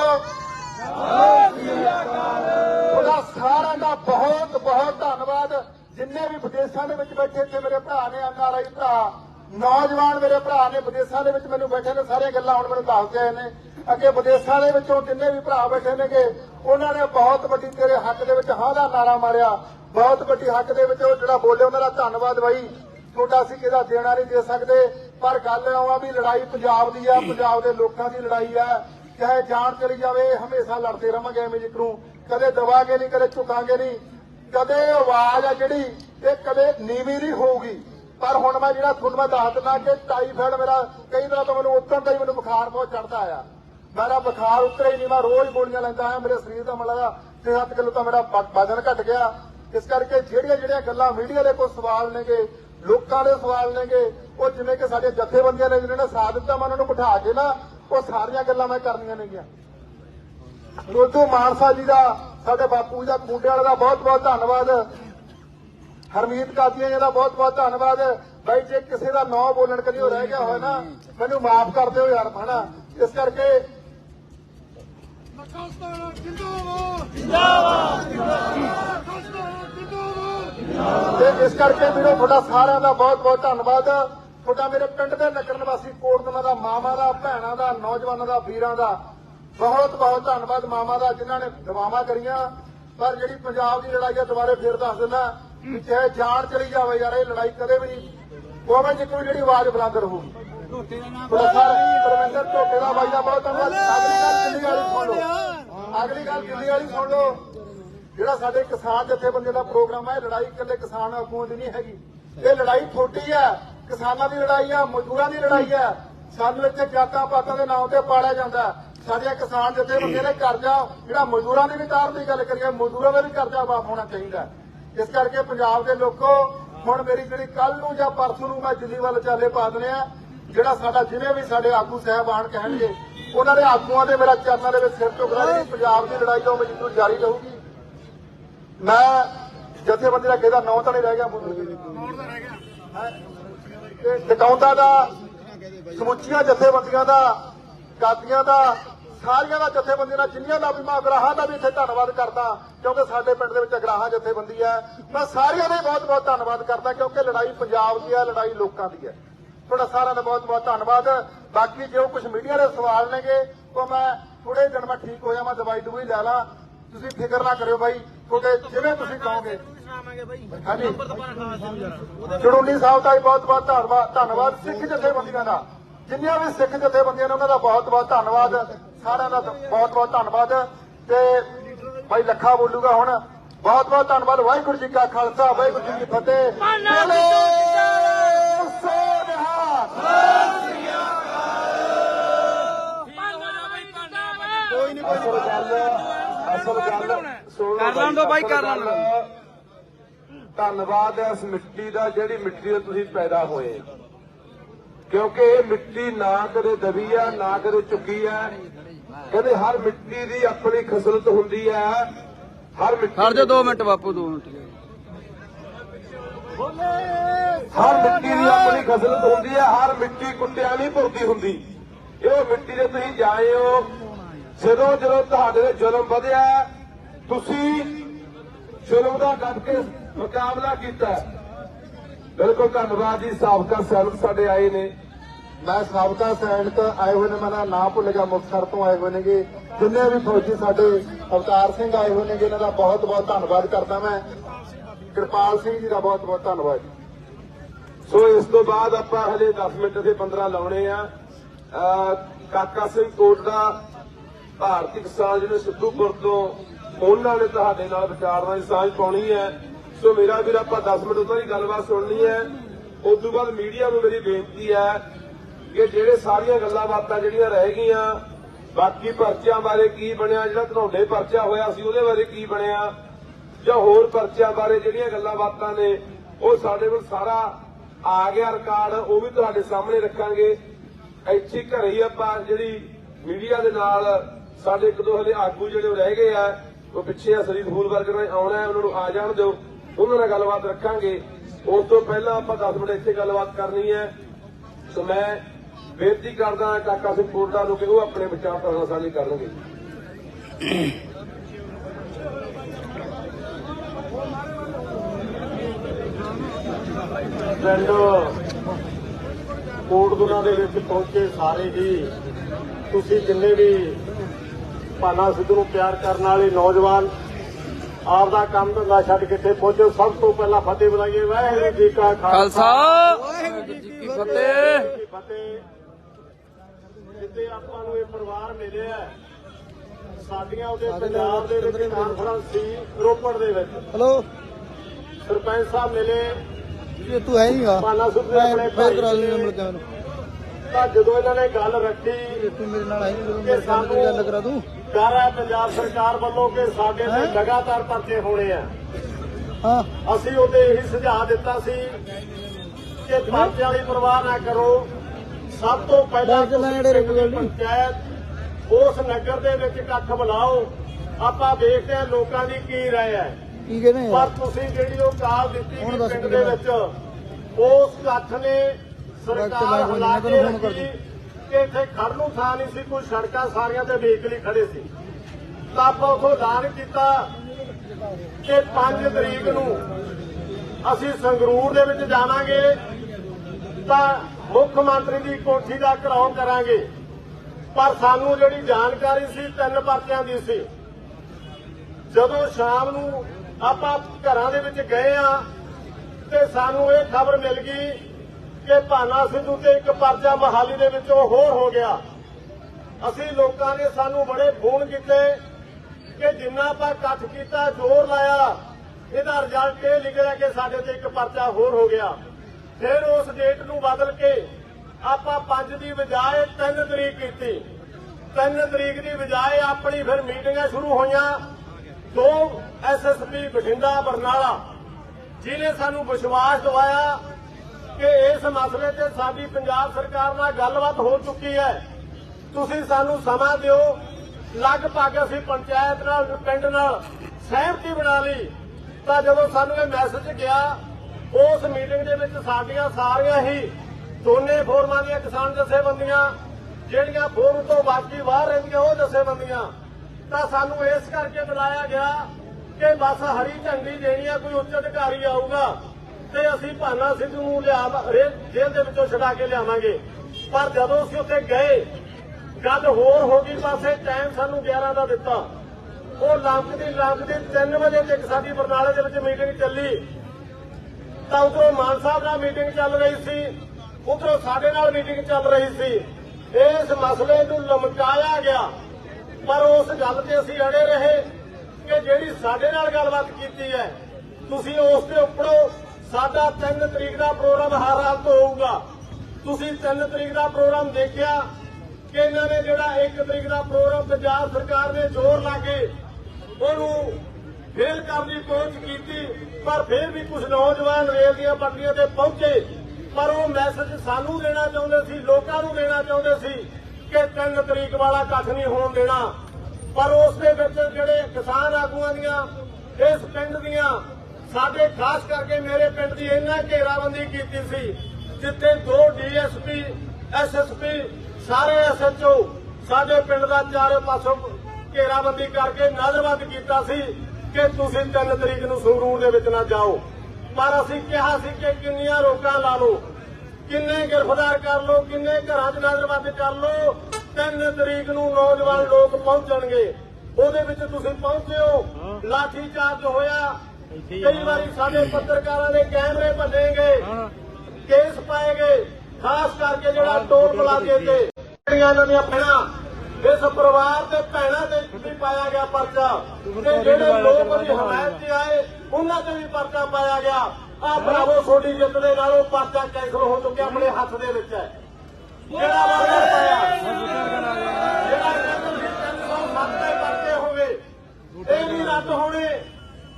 ਉਹਦਾ ਸਾਰਿਆਂ ਦਾ ਬਹੁਤ ਬਹੁਤ ਧੰਨਵਾਦ। ਜਿੰਨੇ ਵੀ ਵਿਦੇਸ਼ਾਂ ਦੇ ਵਿੱਚ ਬੈਠੇ ਇੱਥੇ ਮੇਰੇ ਭਰਾ ਨੇ ਆਈ ਭਰਾ ਨੌਜਵਾਨ ਮੇਰੇ ਭਰਾ ਨੇ ਵਿਦੇਸ਼ਾਂ ਦੇ ਵਿੱਚ ਮੈਨੂੰ ਬੈਠੇ ਨੇ, ਸਾਰੀਆਂ ਗੱਲਾਂ ਹੁਣ ਮੈਨੂੰ ਦੱਸਦੇ ਗਏ ਨੇ। ਅੱਗੇ ਵਿਦੇਸ਼ਾਂ ਦੇ ਵਿੱਚੋਂ ਜਿੰਨੇ ਵੀ ਭਰਾ ਬੈਠੇ ਨੇਗੇ, ਉਹਨਾਂ ਨੇ ਬਹੁਤ ਵੱਡੀ ਤੇਰੇ ਹੱਕ ਦੇ ਵਿੱਚ ਹਾਂ ਦਾ ਨਾਰਾ ਮਾਰਿਆ। ਬਹੁਤ ਵੱਡੀ ਹੱਕ ਦੇ ਵਿੱਚ ਉਹ ਜਿਹੜਾ ਬੋਲੇ ਉਹਨਾਂ ਦਾ ਧੰਨਵਾਦ ਬਾਈ। ਤੁਹਾਡਾ ਅਸੀਂ ਕਿਹਦਾ ਦੇਣਾ ਨਹੀਂ ਦੇ ਸਕਦੇ, ਪਰ ਗੱਲ ਆ ਵੀ ਲੜਾਈ ਪੰਜਾਬ ਦੀ ਆ, ਪੰਜਾਬ ਦੇ ਲੋਕਾਂ ਦੀ ਲੜਾਈ ਆ। ਚਾਹੇ ਜਾਨ ਚਲੀ ਜਾਵੇ, ਹਮੇਸ਼ਾ ਲੜਦੇ ਰਵਾਂਗੇ ਐਵੇਂ ਜਿਕਰੂ ਕਦੇ ਦਵਾਗੇ ਨਹੀਂ, ਕਦੇ ਝੁਕਾਂਗੇ ਨਹੀਂ। ਕਦੇ ਆਵਾਜ਼ ਆ ਜਿਹੜੀ, ਇਹ ਕਦੇ ਨੀਵੀਂ ਨਹੀਂ ਹੋਊਗੀ। ਪਰ ਹੁਣ ਮੈਂ ਜਿਹੜਾ ਤੁਹਾਨੂੰ ਮੈਂ ਦੱਸ ਦਿੰਦਾ ਕਿ ਟਾਈਫਾਇਡ ਮੇਰਾ ਕਈ ਦਿਨਾਂ ਤੋਂ ਮੈਨੂੰ ਉਤਰਨ ਦਾ ਹੀ ਮੈਨੂੰ ਬੁਖਾਰ ਬਹੁਤ ਚੜਦਾ ਆ। ਮੇਰਾ ਬੁਖਾਰ ਉਤਰੇ ਹੀ ਨਹੀਂ, ਮੈਂ ਰੋਜ਼ ਗੋਲੀਆਂ ਲੈਂਦਾ ਆ, ਮੇਰੇ ਸਰੀਰ ਦਾ ਮਤਲਬ ਤੇ 7 ਕਿਲੋ ਤਾਂ ਮੇਰਾ ਵਜ਼ਨ ਘਟ ਗਿਆ। ਇਸ ਕਰਕੇ ਜਿਹੜੀਆਂ ਜਿਹੜੀਆਂ ਗੱਲਾਂ ਮੀਡੀਆ ਦੇ ਕੋਈ ਸਵਾਲ ਨੇਗੇ, ਲੋਕਾਂ ਦੇ ਸਵਾਲ ਨੇਗੇ, ਉਹ ਜਿਵੇਂ ਕਿ ਸਾਡੇ ਜਥੇਬੰਦੀਆਂ ਨੇ ਜਿਹਨਾਂ ਨੇ ਸਾਥ ਦਿੱਤਾ, ਮੈਂ ਉਹਨਾਂ ਨੂੰ ਬਿਠਾ ਕੇ ਨਾ ਉਹ ਸਾਰੀਆਂ ਗੱਲਾਂ ਮੈਂ ਕਰਨੀਆਂ ਨੇਗੀਆਂ। ਰੋਜੋ ਮਾਨਸਾ ਜੀ ਦਾ, ਸਾਡੇ ਬਾਪੂ ਜੀ ਦਾ ਕੁੰਡੇ ਵਾਲੇ ਦਾ ਬਹੁਤ ਬਹੁਤ ਧੰਨਵਾਦ। ਹਰਮੀਤ ਕਾਦੀਆਂ ਜੀ ਦਾ ਬਹੁਤ ਬਹੁਤ ਧੰਨਵਾਦ ਬਾਈ, ਜੇ ਕਿਸੇ ਦਾ ਨਾਂ ਬੋਲਣ ਕਦੀ ਹੋ ਰਹਿ ਗਿਆ ਹੋਇਆ ਨਾ, ਮੈਨੂੰ ਮਾਫ ਕਰ ਦਿਓ ਯਾਰ ਹਨਾ ਇਸ ਕਰਕੇ ਤੇ ਇਸ ਕਰਕੇ ਵੀਰੋ ਤੁਹਾਡਾ ਸਾਰਿਆਂ ਦਾ ਬਹੁਤ ਬਹੁਤ ਧੰਨਵਾਦ। ਤੁਹਾਡਾ ਮੇਰੇ ਪਿੰਡ ਦੇ ਨਗਰ ਨਿਵਾਸੀ ਕੋਟਦਮਾ ਦਾ ਮਾਮਾ ਦਾ, ਭੈਣਾਂ ਦਾ, ਨੌਜਵਾਨਾਂ ਦਾ, ਵੀਰਾਂ ਦਾ ਬਹੁਤ ਬਹੁਤ ਧੰਨਵਾਦ ਮਾਮਾ ਦਾ, ਜਿਨ੍ਹਾਂ ਨੇ ਦਵਾਵਾਂ ਕਰੀਆਂ। ਪਰ ਜਿਹੜੀ ਪੰਜਾਬ ਦੀ ਲੜਾਈ ਆ ਦੁਬਾਰੇ ਫੇਰ ਦੱਸ ਦਿੰਦਾ। ਚਾਹੇ ਜਾਨ ਚਲੀ ਜਾਵੇ ਯਾਰ ਇਹ ਲੜਾਈ ਕਦੇ ਵੀ ਨਹੀਂ। ਕੋਵੇਂ ਜੇ ਕੋਈ ਜਿਹੜੀ ਆਵਾਜ਼ ਬੁਲੰਦ ਰਹੂਗੀ ਪਰਮੇਸ਼ਰ ਝੋਟੇ ਦਾ ਬਾਈ ਦਾ ਬਹੁਤ ਧੰਨਵਾਦ। ਅਗਲੀ ਗੱਲ ਦਿੱਲੀ ਵਾਲੀ ਸੁਣ ਲਓ। ਅਗਲੀ ਗੱਲ ਦਿੱਲੀ ਵਾਲੀ ਸੁਣ ਲਓ। ਜਿਹੜਾ ਸਾਡੇ ਕਿਸਾਨ ਜਥੇਬੰਦੀ ਦਾ ਪ੍ਰੋਗਰਾਮ ਹੈ ਲੜਾਈ ਇਕੱਲੇ ਕਿਸਾਨ ਆਗੂਆਂ ਦੀ ਨਹੀਂ ਹੈਗੀ। ਇਹ ਲੜਾਈ ਛੋਟੀ ਹੈ। ਕਿਸਾਨਾਂ ਦੀ ਲੜਾਈ ਹੈ ਮਜ਼ਦੂਰਾਂ ਦੀ ਲੜਾਈ ਹੈ ਸਾਨੂੰ ਇੱਥੇ ਜਾਤਾਂ ਪਾਤਾਂ ਦੇ ਨਾਮ ਤੇ ਪਾਲਿਆ ਜਾਂਦਾ। ਹੈ। ਸਾਡੀਆਂ ਕਿਸਾਨ ਜਥੇਬੰਦੀਆਂ ਨੇ ਕਰਜ਼ਾ ਜਿਹੜਾ ਮਜ਼ਦੂਰਾਂ ਦੀ ਵੀ ਤਾਰ ਦੀ ਗੱਲ ਕਰੀਏ ਮਜ਼ਦੂਰਾਂ ਦਾ ਵੀ ਕਰਜ਼ਾ ਮਾਫ ਹੋਣਾ ਚਾਹੀਦਾ। ਇਸ ਕਰਕੇ ਪੰਜਾਬ ਦੇ ਲੋਕੋ ਹੁਣ ਮੇਰੀ ਜਿਹੜੀ ਕੱਲ ਨੂੰ ਜਾਂ ਪਰਸੋਂ ਨੂੰ ਮੈਂ ਦਿੱਲੀ ਵੱਲ ਚਾਲੇ ਪਾ ਦਨੇ ਆ ਜਿਹੜਾ ਸਾਡਾ ਜਿਵੇਂ ਵੀ ਸਾਡੇ ਆਗੂ ਸਾਹਿਬਾਨ ਕਹਿਣਗੇ ਉਹਨਾਂ ਦੇ ਆਗੂਆਂ ਦੇ ਮੇਰਾ ਚਰਨਾਂ ਦੇ ਵਿੱਚ ਸਿਰ ਝੁਕਦਾ ਜਿਹੜੀ ਪੰਜਾਬ ਦੀ ਲੜਾਈ ਉਹ ਮਜੀਦੂ ਜਾਰੀ ਰਹੂਗੀ। ਮੈਂ ਜਥੇਬੰਦੀ ਦਾ ਕਿਹਦਾ ਨਾਂ ਤਾਂ ਨਹੀਂ ਰਹਿ ਗਿਆ ਹੈਂ? ਤੇ ਟਿਕਾਉਂਦਾ ਦਾ ਸਮੁੱਚੀਆਂ ਜਥੇਬੰਦੀਆਂ ਦਾ ਕਾਦੀਆਂ ਦਾ ਸਾਰੀਆਂ ਦਾ ਜਥੇਬੰਦੀਆਂ ਦਾ ਜਿੰਨੀਆਂ ਦਾ ਵੀ ਮੈਂ ਅਗਰਾਹਾਂ ਦਾ ਵੀ ਇੱਥੇ ਧੰਨਵਾਦ ਕਰਦਾ, ਕਿਉਂਕਿ ਸਾਡੇ ਪਿੰਡ ਦੇ ਵਿੱਚ ਅਗਰਾਹਾਂ ਜਥੇਬੰਦੀ ਹੈ। ਮੈਂ ਸਾਰਿਆਂ ਦਾ ਬਹੁਤ ਬਹੁਤ ਧੰਨਵਾਦ ਕਰਦਾ, ਕਿਉਂਕਿ ਲੜਾਈ ਪੰਜਾਬ ਦੀ ਹੈ, ਲੜਾਈ ਲੋਕਾਂ ਦੀ ਹੈ। ਤੁਹਾਡਾ ਸਾਰਿਆਂ ਦਾ ਬਹੁਤ ਬਹੁਤ ਧੰਨਵਾਦ। ਬਾਕੀ ਜੋ ਕੁਝ ਮੀਡੀਆ ਦੇ ਸਵਾਲ ਨੇਗੇ, ਉਹ ਮੈਂ ਥੋੜੇ ਦਿਨ ਮੈਂ ਠੀਕ ਹੋ ਜਾਵਾਂ, ਦਵਾਈ ਦਵਾਈ ਲੈ ਲਾਂ। ਤੁਸੀਂ ਫਿਕਰ ਨਾ ਕਰਿਓ ਬਾਈ, ਕਿਉਂਕਿ ਜਿਵੇਂ ਤੁਸੀਂ ਕਹੋਗੇ। ਹਾਂਜੀ। ਚੜੂਨੀ ਸਾਹਿਬ ਦਾ ਵੀ ਬਹੁਤ ਬਹੁਤ ਧੰਨਵਾਦ ਧੰਨਵਾਦ ਸਿੱਖ ਜਥੇਬੰਦੀਆਂ ਦਾ। ਜਿੰਨੀਆਂ ਵੀ ਸਿੱਖ ਜਥੇਬੰਦੀਆਂ ਨੇ, ਉਹਨਾਂ ਦਾ ਬਹੁਤ ਬਹੁਤ ਧੰਨਵਾਦ। ਸਾਰਿਆਂ ਦਾ ਬਹੁਤ ਬਹੁਤ ਧੰਨਵਾਦ ਤੇ ਭਾਈ ਲੱਖਾ ਬੋਲੂਗਾ ਹੁਣ। ਬਹੁਤ ਬਹੁਤ ਧੰਨਵਾਦ ਵਾਹਿਗੁਰੂ ਜੀ ਕਾ ਖਾਲਸਾ ਵਾਹਿਗੁਰੂ ਜੀ ਕੀ ਫਤਿਹ। ਕੋਈ ਨਹੀਂ ਅਸਲ ਗੱਲ ਅਸਲ ਕਰ ਲੈਣ ਬਾਈ, ਕਰ ਧੰਨਵਾਦ ਹੈ ਇਸ ਮਿੱਟੀ ਦਾ ਜਿਹੜੀ ਮਿੱਟੀ ਤੋਂ ਤੁਸੀਂ ਪੈਦਾ ਹੋਏ। ਕਿਉਂਕਿ ਇਹ ਮਿੱਟੀ ਨਾ ਕਦੇ ਦਬੀ ਆ ਨਾ ਕਦੇ ਚੁੱਕੀ ਆ ਕਹਿੰਦੇ ਹਰ ਮਿੱਟੀ ਦੀ ਆਪਣੀ ਖਸਲਤ ਹੁੰਦੀ ਹੈ। ਹਰ ਮਿੱਟੀ ਖੜ ਜਾ 2 ਮਿੰਟ ਬਾਪੂ 2 ਮਿੰਟ। ਹਰ ਮਿੱਟੀ ਦੀ ਆਪਣੀ ਖਸਲਤ ਹੁੰਦੀ ਹੈ ਹਰ ਮਿੱਟੀ ਕੁੱਟਿਆਂ ਨਹੀਂ ਭੁਰਦੀ ਹੁੰਦੀ। ਇਹ ਮਿੱਟੀ ਦੇ ਤੁਸੀਂ ਜਾਏ ਹੋ ਜਦੋਂ ਜਦੋਂ ਤੁਹਾਡੇ ਦੇ ਜ਼ੁਲਮ ਵਧਿਆ ਤੁਸੀਂ ਜ਼ੁਲਮ ਦਾ ਡਟ ਕੇ ਮੁਕਾਬਲਾ ਕੀਤਾ। ਬਿਲਕੁਲ ਧੰਨਵਾਦ ਜੀ ਸਾਬਕਾ ਸੈਨਿਕ ਸਾਡੇ ਆਏ ਨੇ। ਮੈਂ ਸਾਬਕਾ ਸੈਨਿਕ ਆਏ ਹੋਏ ਨੇ ਮੇਰਾ ਨਾਂ ਭੁੱਲ ਮੁਕਤਸਰ ਤੋਂ ਆਏ ਹੋਏ ਨੇਗੇ। ਜਿੰਨੇ ਵੀ ਫੌਜੀ ਸਾਡੇ ਅਵਤਾਰ ਸਿੰਘ ਆਏ ਹੋਏ ਨੇਗੇ, ਇਹਨਾਂ ਦਾ ਬਹੁਤ ਬਹੁਤ ਧੰਨਵਾਦ ਕਰਦਾ ਮੈਂ। ਕਿਰਪਾਲ ਸਿੰਘ ਜੀ ਦਾ ਬਹੁਤ ਬਹੁਤ ਧੰਨਵਾਦ ਸੋ ਇਸ ਤੋਂ ਬਾਅਦ ਆਪਾਂ ਹਲੇ 10 ਮਿੰਟ ਤੇ 15 ਲਾਉਣੇ ਆ। ਕਾਕਾ ਸਿੰਘ ਕੋਟ ਦਾ ਭਾਰਤੀ ਕਿਸਾਨ ਜਿਹੜੇ ਸਿੱਧੂਪੁਰ ਤੋਂ, ਉਹਨਾਂ ਨੇ ਤੁਹਾਡੇ ਨਾਲ ਵਿਚਾਰਾਂ ਦੀ ਸਾਂਝ ਪਾਉਣੀ ਹੈ। ਸੋ ਮੇਰਾ ਵੀਰ, ਆਪਾਂ 10 ਮਿੰਟ ਉਹਨਾਂ ਹੀ ਗੱਲਬਾਤ ਸੁਣਨੀ ਹੈ। ਉਸ ਤੋਂ ਬਾਅਦ ਮੀਡੀਆ ਨੂੰ ਮੇਰੀ ਬੇਨਤੀ ਹੈ ਕਿ ਜਿਹੜੇ ਸਾਰੀਆਂ ਗੱਲਾਂ ਬਾਤਾਂ ਜਿਹੜੀਆਂ ਰਹਿ ਗਈਆਂ, ਬਾਕੀ ਪਰਚਿਆਂ ਬਾਰੇ ਕੀ ਬਣਿਆ, ਜਿਹੜਾ ਧਨੌਡੇ ਪਰਚਾ ਹੋਇਆ ਸੀ ਉਹਦੇ ਬਾਰੇ ਕੀ ਬਣਿਆ, ਜਾਂ ਹੋਰ ਪਰਚਿਆਂ ਬਾਰੇ ਜਿਹੜੀਆਂ ਗੱਲਾਂ ਬਾਤਾਂ ਨੇ, ਉਹ ਸਾਡੇ ਕੋਲ ਸਾਰਾ ਆ ਗਿਆ ਰਿਕਾਰਡ ਉਹ ਵੀ ਤੁਹਾਡੇ ਸਾਹਮਣੇ ਰੱਖਾਂਗੇ। ਇੱਥੇ ਘਰੇ ਹੀ ਆਪਾਂ ਜਿਹੜੀ ਮੀਡੀਆ ਦੇ ਨਾਲ ਸਾਡੇ ਇੱਕ ਦੋ ਹਲੇ ਆਗੂ ਜਿਹੜੇ ਉਹ ਰਹਿ ਗਏ ਆ, ਉਹ ਪਿੱਛੇ ਆ ਸਰੀਰ ਫੂਲ ਵਰਗ ਨੇ ਆਉਣਾ ਉਹਨਾਂ ਨੂੰ ਆ ਜਾਣ ਦਿਓ, ਉਹਨਾਂ ਨਾਲ ਗੱਲਬਾਤ ਰੱਖਾਂਗੇ। ਉਸ ਤੋਂ ਪਹਿਲਾਂ ਆਪਾਂ 10 ਮਿੰਟ ਇੱਥੇ ਗੱਲਬਾਤ ਕਰਨੀ ਹੈ। ਸੋ ਮੈਂ ਬੇਨਤੀ ਕਰਦਾ ਕਾਕਾ ਸਿੰਘ ਕੋਟਾ ਨੂੰ ਕਿ ਉਹ ਆਪਣੇ ਵਿਚਾਰ ਤੁਹਾਡੇ ਨਾਲ ਸਾਂਝੇ ਕਰਨਗੇ। ਪਿੰਡ ਕੋਟਗੁਨਾ ਦੇ ਵਿੱਚ ਪਹੁੰਚੇ ਸਾਰੇ ਹੀ ਤੁਸੀਂ ਜਿੰਨੇ ਵੀ ਭਾਨਾ ਸਿੱਧੂ ਨੂੰ ਪਿਆਰ ਕਰਨ ਵਾਲੇ ਨੌਜਵਾਨ ਆਪ ਦਾ ਕੰਮ ਧੰਦਾ ਛੱਡ ਕੇ ਇੱਥੇ ਪਹੁੰਚੋ ਸਭ ਤੋਂ ਪਹਿਲਾਂ ਫਤਿਹ ਬੁਲਾਈਏ ਵਾਹਿਗੁਰੂ ਜੀ ਕਾ ਖਾਲਸਾ। ਵਾਹਿਗੁਰੂ ਜੀ ਕੀ ਫਤਿਹ। ਜਿੱਤੇ ਆਪਾਂ ਨੂੰ ਇਹ ਪਰਿਵਾਰ ਮਿਲਿਆ ਸਾਡੀਆਂ ਉਹਦੇ ਪੰਜਾਬ ਦੇ ਵਿੱਚ ਕਾਨਫਰੰਸ ਸੀ ਰੋਪੜ ਦੇ ਵਿੱਚ। ਹਲੋ? ਸਰਪੰਚ ਸਾਹਿਬ ਮਿਲੇ। ਇਹ ਤੂੰ ਹੈ ਨਹੀਂਗਾ ਪਾਲਾ ਦੇ ਆਪਣੇ ਫੇਰ ਕਰਾ ਭਾਈ ਲਈ ਨੇ। ਮਿਲ ਕੇ ਮੈਨੂੰ ਤਾਂ ਜਦੋਂ ਇਹਨਾਂ ਨੇ ਗੱਲ ਰੱਖੀ ਤੂੰ ਮੇਰੇ ਨਾਲ ਨਹੀਂ ਜਦੋਂ ਮੇਰੇ ਨਾਲ ਗੱਲ ਕਰਾ ਦੂੰ। ਹੈ ਪੰਜਾਬ ਸਰਕਾਰ ਵੱਲੋਂ ਕਿ ਸਾਡੇ ਤੇ ਲਗਾਤਾਰ ਪਰਚੇ ਹੋਣੇ ਆ। ਹਾਂ। ਅਸੀਂ ਉਹਦੇ ਇਹੀ ਸੁਝਾਅ ਦਿੱਤਾ ਸੀ ਕਿ ਪਰਚੇ ਵਾਲੀ ਪਰਵਾਹ ਨਾ ਕਰੋ। ਸਭ ਤੋਂ ਪਹਿਲਾਂ। ਪੰਚਾਇਤ ਉਸ ਨਗਰ ਦੇ ਵਿੱਚ ਇਕੱਠ ਬੁਲਾਓ। ਆਪਾਂ ਦੇਖਦੇ ਹਾਂ ਲੋਕਾਂ ਦੀ ਕੀ ਰਾਏ ਹੈ। ਕੀ ਕਹਿੰਦੇ ਪਰ ਆ ਤੁਸੀਂ ਜਿਹੜੀ ਉਹ ਕਾਲ ਦਿੱਤੀ ਦੱਸ ਪਿੰਡ ਦੇ? ਵਿੱਚ ਉਸ ਇਕੱਠ ਨੇ ਸਰਕਾਰ ਹਲਾ ਕੇ ਕਿ ਇੱਥੇ ਖੜਨ ਨੂੰ ਥਾਂ ਨਹੀਂ ਸੀ ਕੋਈ ਸੜਕਾਂ ਸਾਰੀਆਂ ਤੇ ਵਹੀਕਲ ਹੀ ਖੜੇ ਸੀ। ਤਾਂ ਆਪਾਂ ਉਥੋਂ ਐਲਾਨ ਕੀਤਾ ਕਿ 5 ਤਰੀਕ ਨੂੰ ਅਸੀਂ ਸੰਗਰੂਰ ਦੇ ਵਿੱਚ ਜਾਵਾਂਗੇ। ਤਾਂ ਮੁੱਖ ਮੰਤਰੀ ਦੀ ਕੋਠੀ ਦਾ ਘਰਾਓ ਕਰਾਂਗੇ। ਪਰ ਸਾਨੂੰ ਜਿਹੜੀ ਜਾਣਕਾਰੀ ਸੀ, ਤਿੰਨ ਪਰਚਿਆਂ ਦੀ ਸੀ। ਜਦੋਂ ਸ਼ਾਮ ਨੂੰ ਆਪਾਂ ਘਰਾਂ ਦੇ ਵਿੱਚ ਗਏ ਆ, ਤੇ ਸਾਨੂੰ ਇਹ ਖਬਰ ਮਿਲ ਗਈ ਕਿ ਭਾਨਾ ਸਿੱਧੂ ਤੇ ਇੱਕ ਪਰਚਾ ਮਹਾਲੀ ਦੇ ਵਿੱਚੋਂ ਹੋਰ ਹੋ ਗਿਆ। ਅਸੀਂ ਲੋਕਾਂ ਨੇ ਸਾਨੂੰ ਬੜੇ ਫੋਨ ਕੀਤੇ ਕਿ ਜਿੰਨਾ ਆਪਾਂ ਇਕੱਠ ਕੀਤਾ, ਜ਼ੋਰ ਲਾਇਆ, ਇਹਦਾ ਰਿਜ਼ਲਟ ਇਹ ਨਿਕਲਿਆ ਕਿ ਸਾਡੇ ਤੇ ਇੱਕ ਪਰਚਾ ਹੋਰ ਹੋ ਗਿਆ। ਫਿਰ ਉਸ ਡੇਟ ਨੂੰ ਬਦਲ ਕੇ ਆਪਾਂ 5 ਦੀ ਬਜਾਏ 3 ਤਰੀਕ ਕੀਤੀ। 3 ਤਰੀਕ ਦੀ ਬਜਾਏ ਆਪਣੀ ਫਿਰ ਮੀਟਿੰਗਾਂ ਸ਼ੁਰੂ ਹੋਈਆਂ। ਦੋ ਐਸਐਸਪੀ ਬਠਿੰਡਾ, ਬਰਨਾਲਾ, ਜਿਨੇ ਸਾਨੂੰ ਵਿਸ਼ਵਾਸ ਦਿਵਾਇਆ ਕਿ ਇਸ ਮਸਲੇ ਤੇ ਸਾਡੀ ਪੰਜਾਬ ਸਰਕਾਰ ਨਾਲ ਗੱਲਬਾਤ ਹੋ ਚੁੱਕੀ ਹੈ। ਤੁਸੀਂ ਸਾਨੂੰ ਸਮਾਂ ਦਿਓ। ਲਗਭਗ ਅਸੀਂ ਪੰਚਾਇਤ ਨਾਲ, ਪਿੰਡ ਨਾਲ ਸਹਿਮਤੀ ਬਣਾ ਲਈ। ਤਾਂ ਜਦੋਂ ਸਾਨੂੰ ਇਹ ਮੈਸੇਜ ਗਿਆ ਉਸ ਮੀਟਿੰਗ ਦੇ ਵਿੱਚ ਸਾਡੀਆਂ ਸਾਰੀਆਂ ਹੀ ਦੋਨੇ ਫੋਰਮਾਂ ਦੀਆਂ ਕਿਸਾਨ ਜਥੇਬੰਦੀਆਂ, ਜਿਹੜੀਆਂ ਫੋਰਮ ਤੋਂ ਬਾਕੀ ਬਾਹਰ ਰਹਿੰਦੀਆਂ, ਉਹ ਜਥੇਬੰਦੀਆਂ। ਤਾਂ ਸਾਨੂੰ ਇਸ ਕਰਕੇ ਬੁਲਾਇਆ ਗਿਆ ਕਿ ਬਸ ਹਰੀ ਝੰਡੀ ਦੇਣੀ ਆ, ਕੋਈ ਉੱਚ ਅਧਿਕਾਰੀ ਆਊਗਾ ਤੇ ਅਸੀਂ ਭਾਨਾ ਸਿੱਧੂ ਨੂੰ ਲਿਆ ਜੇਲ੍ਹ ਦੇ ਵਿੱਚੋਂ ਛਡਾ ਕੇ ਲਿਆਵਾਂਗੇ। ਪਰ ਜਦੋਂ ਅਸੀਂ ਉੱਥੇ ਗਏ ਗੱਲ ਹੋਰ ਹੋ ਗਈ ਪਾਸੇ ਟਾਈਮ ਸਾਨੂੰ 11 ਦਾ ਦਿੱਤਾ। ਉਹ ਲੰਘਦੀ ਲੰਘਦੀ 3 ਵਜੇ ਤੱਕ ਸਾਡੀ ਬਰਨਾਲੇ ਦੇ ਵਿੱਚ ਮੀਟਿੰਗ ਚੱਲੀ। ਤਾਂ ਉਧਰੋਂ ਮਾਨ ਸਾਹਿਬ ਨਾਲ ਮੀਟਿੰਗ ਚੱਲ ਰਹੀ ਸੀ, ਉਧਰੋਂ ਸਾਡੇ ਨਾਲ ਮੀਟਿੰਗ ਚੱਲ ਰਹੀ ਸੀ। ਇਸ ਮਸਲੇ ਨੂੰ ਲਮਕਾਇਆ ਗਿਆ। ਪਰ ਉਸ ਗੱਲ ਤੇ ਅਸੀਂ ਅੜੇ ਰਹੇ ਕਿ ਜਿਹੜੀ ਸਾਡੇ ਨਾਲ ਗੱਲਬਾਤ ਕੀਤੀ ਹੈ, ਤੁਸੀਂ ਉਸ ਦੇ ਉੱਪਰੋਂ ਸਾਡਾ 3 ਤਰੀਕ ਦਾ ਪ੍ਰੋਗਰਾਮ ਹਰ ਹਾਲ ਹੋਊਗਾ। ਤੁਸੀਂ 3 ਤਰੀਕ ਦਾ ਪ੍ਰੋਗਰਾਮ ਦੇਖਿਆ ਕਿ ਇਹਨਾਂ ਨੇ ਜਿਹੜਾ 1 ਤਰੀਕ ਦਾ ਪ੍ਰੋਗਰਾਮ ਪੰਜਾਬ ਸਰਕਾਰ ਨੇ ਜ਼ੋਰ ਲਾ ਕੇ ਉਹਨੂੰ ਫੇਲ ਕਰਨ ਦੀ ਕੋਸ਼ਿਸ਼ ਕੀਤੀ, ਪਰ ਫਿਰ ਵੀ ਕੁਝ ਨੌਜਵਾਨ ਰੇਲ ਦੀਆਂ ਪਟੜੀਆਂ ਤੇ ਪਹੁੰਚੇ। ਪਰ ਉਹ ਮੈਸੇਜ ਸਾਨੂੰ ਦੇਣਾ ਚਾਹੁੰਦੇ ਸੀ, ਲੋਕਾਂ ਨੂੰ ਦੇਣਾ ਚਾਹੁੰਦੇ ਸੀ ਕਿ 3 ਤਰੀਕ ਵਾਲਾ ਇਕੱਠ ਨਹੀਂ ਹੋਣ ਦੇਣਾ। ਪਰ ਉਸ ਦੇ ਵਿੱਚ ਜਿਹੜੇ ਕਿਸਾਨ ਆਗੂਆਂ ਦੀਆਂ, ਇਸ ਪਿੰਡ ਦੀਆਂ, ਸਾਡੇ ਖਾਸ ਕਰਕੇ ਮੇਰੇ ਪਿੰਡ ਦੀ ਇੰਨਾ ਘੇਰਾਬੰਦੀ ਕੀਤੀ ਸੀ, ਜਿੱਥੇ ਦੋ ਡੀਐਸਪੀ, ਐਸਐਸਪੀ, ਸਾਰੇ ਐਸਐਚਓ ਸਾਡੇ ਪਿੰਡ ਦਾ ਚਾਰੇ ਪਾਸੋਂ ਘੇਰਾਬੰਦੀ ਕਰਕੇ ਨਜ਼ਰਬੰਦ ਕੀਤਾ ਸੀ। ਕਿ ਤੁਸੀਂ 3 ਤਰੀਕ ਨੂੰ ਸੰਗਰੂਰ ਦੇ ਵਿੱਚ ਨਾ ਜਾਓ। ਪਰ ਅਸੀਂ ਕਿਹਾ ਸੀ ਕਿ ਕਿੰਨੀਆਂ ਰੋਕਾਂ ਲਾ ਲਓ। ਕਿੰਨੇ ਗ੍ਰਿਫਤਾਰ ਕਰ ਲਓ ਕਿੰਨੇ ਘਰਾਂ 'ਚ ਨਜ਼ਰਬੰਦ ਕਰ ਲਓ 3 ਤਰੀਕ ਨੂੰ ਨੌਜਵਾਨ ਲੋਕ ਪਹੁੰਚਣਗੇ। ਉਹਦੇ ਵਿੱਚ ਤੁਸੀਂ ਪਹੁੰਚੇ ਹੋ। ਲਾਠੀ ਚਾਰਜ ਹੋਇਆ। ਕਈ ਵਾਰੀ ਸਾਡੇ ਪੱਤਰਕਾਰਾਂ ਦੇ ਕੈਮਰੇ ਭੰਨੇ ਗਏ ਕੇਸ ਪਾਏ ਗਏ ਖਾਸ ਕਰਕੇ ਜਿਹੜਾ ਟੋਲ ਪਲਾਜ਼ੇ ਤੇ ਜਿਹੜੀਆਂ ਇਹਨਾਂ ਦੀਆਂ ਇਸ ਪਰਿਵਾਰ ਦੇ ਭੈਣਾਂ ਤੇ ਵੀ ਪਾਇਆ ਗਿਆ ਪਰਚਾ। ਤੇ ਜਿਹੜੇ ਲੋਕ ਉਹਦੀ ਹਮਾਇਤ 'ਚ ਆਏ, ਉਹਨਾਂ ਤੇ ਵੀ ਪਰਚਾ ਪਾਇਆ ਗਿਆ। ਆ ਬਰਾਵੋ ਛੋਟੀ ਜਿੱਤ ਦੇ ਨਾਲ ਉਹ ਪਰਚਾ ਕੈਂਸਲ ਹੋ ਚੁੱਕਿਆ ਆਪਣੇ ਹੱਥ ਦੇ ਵਿੱਚ ਹੈ। ਜਿਹੜਾ ਵਾਅਦਾ ਪਾਇਆ, ਜਿਹੜਾ ਕਹਿੰਦਾ 307 ਦੇ ਪਰਚੇ ਹੋਵੇ, ਇਹ ਵੀ ਰੱਦ ਹੋਣੇ।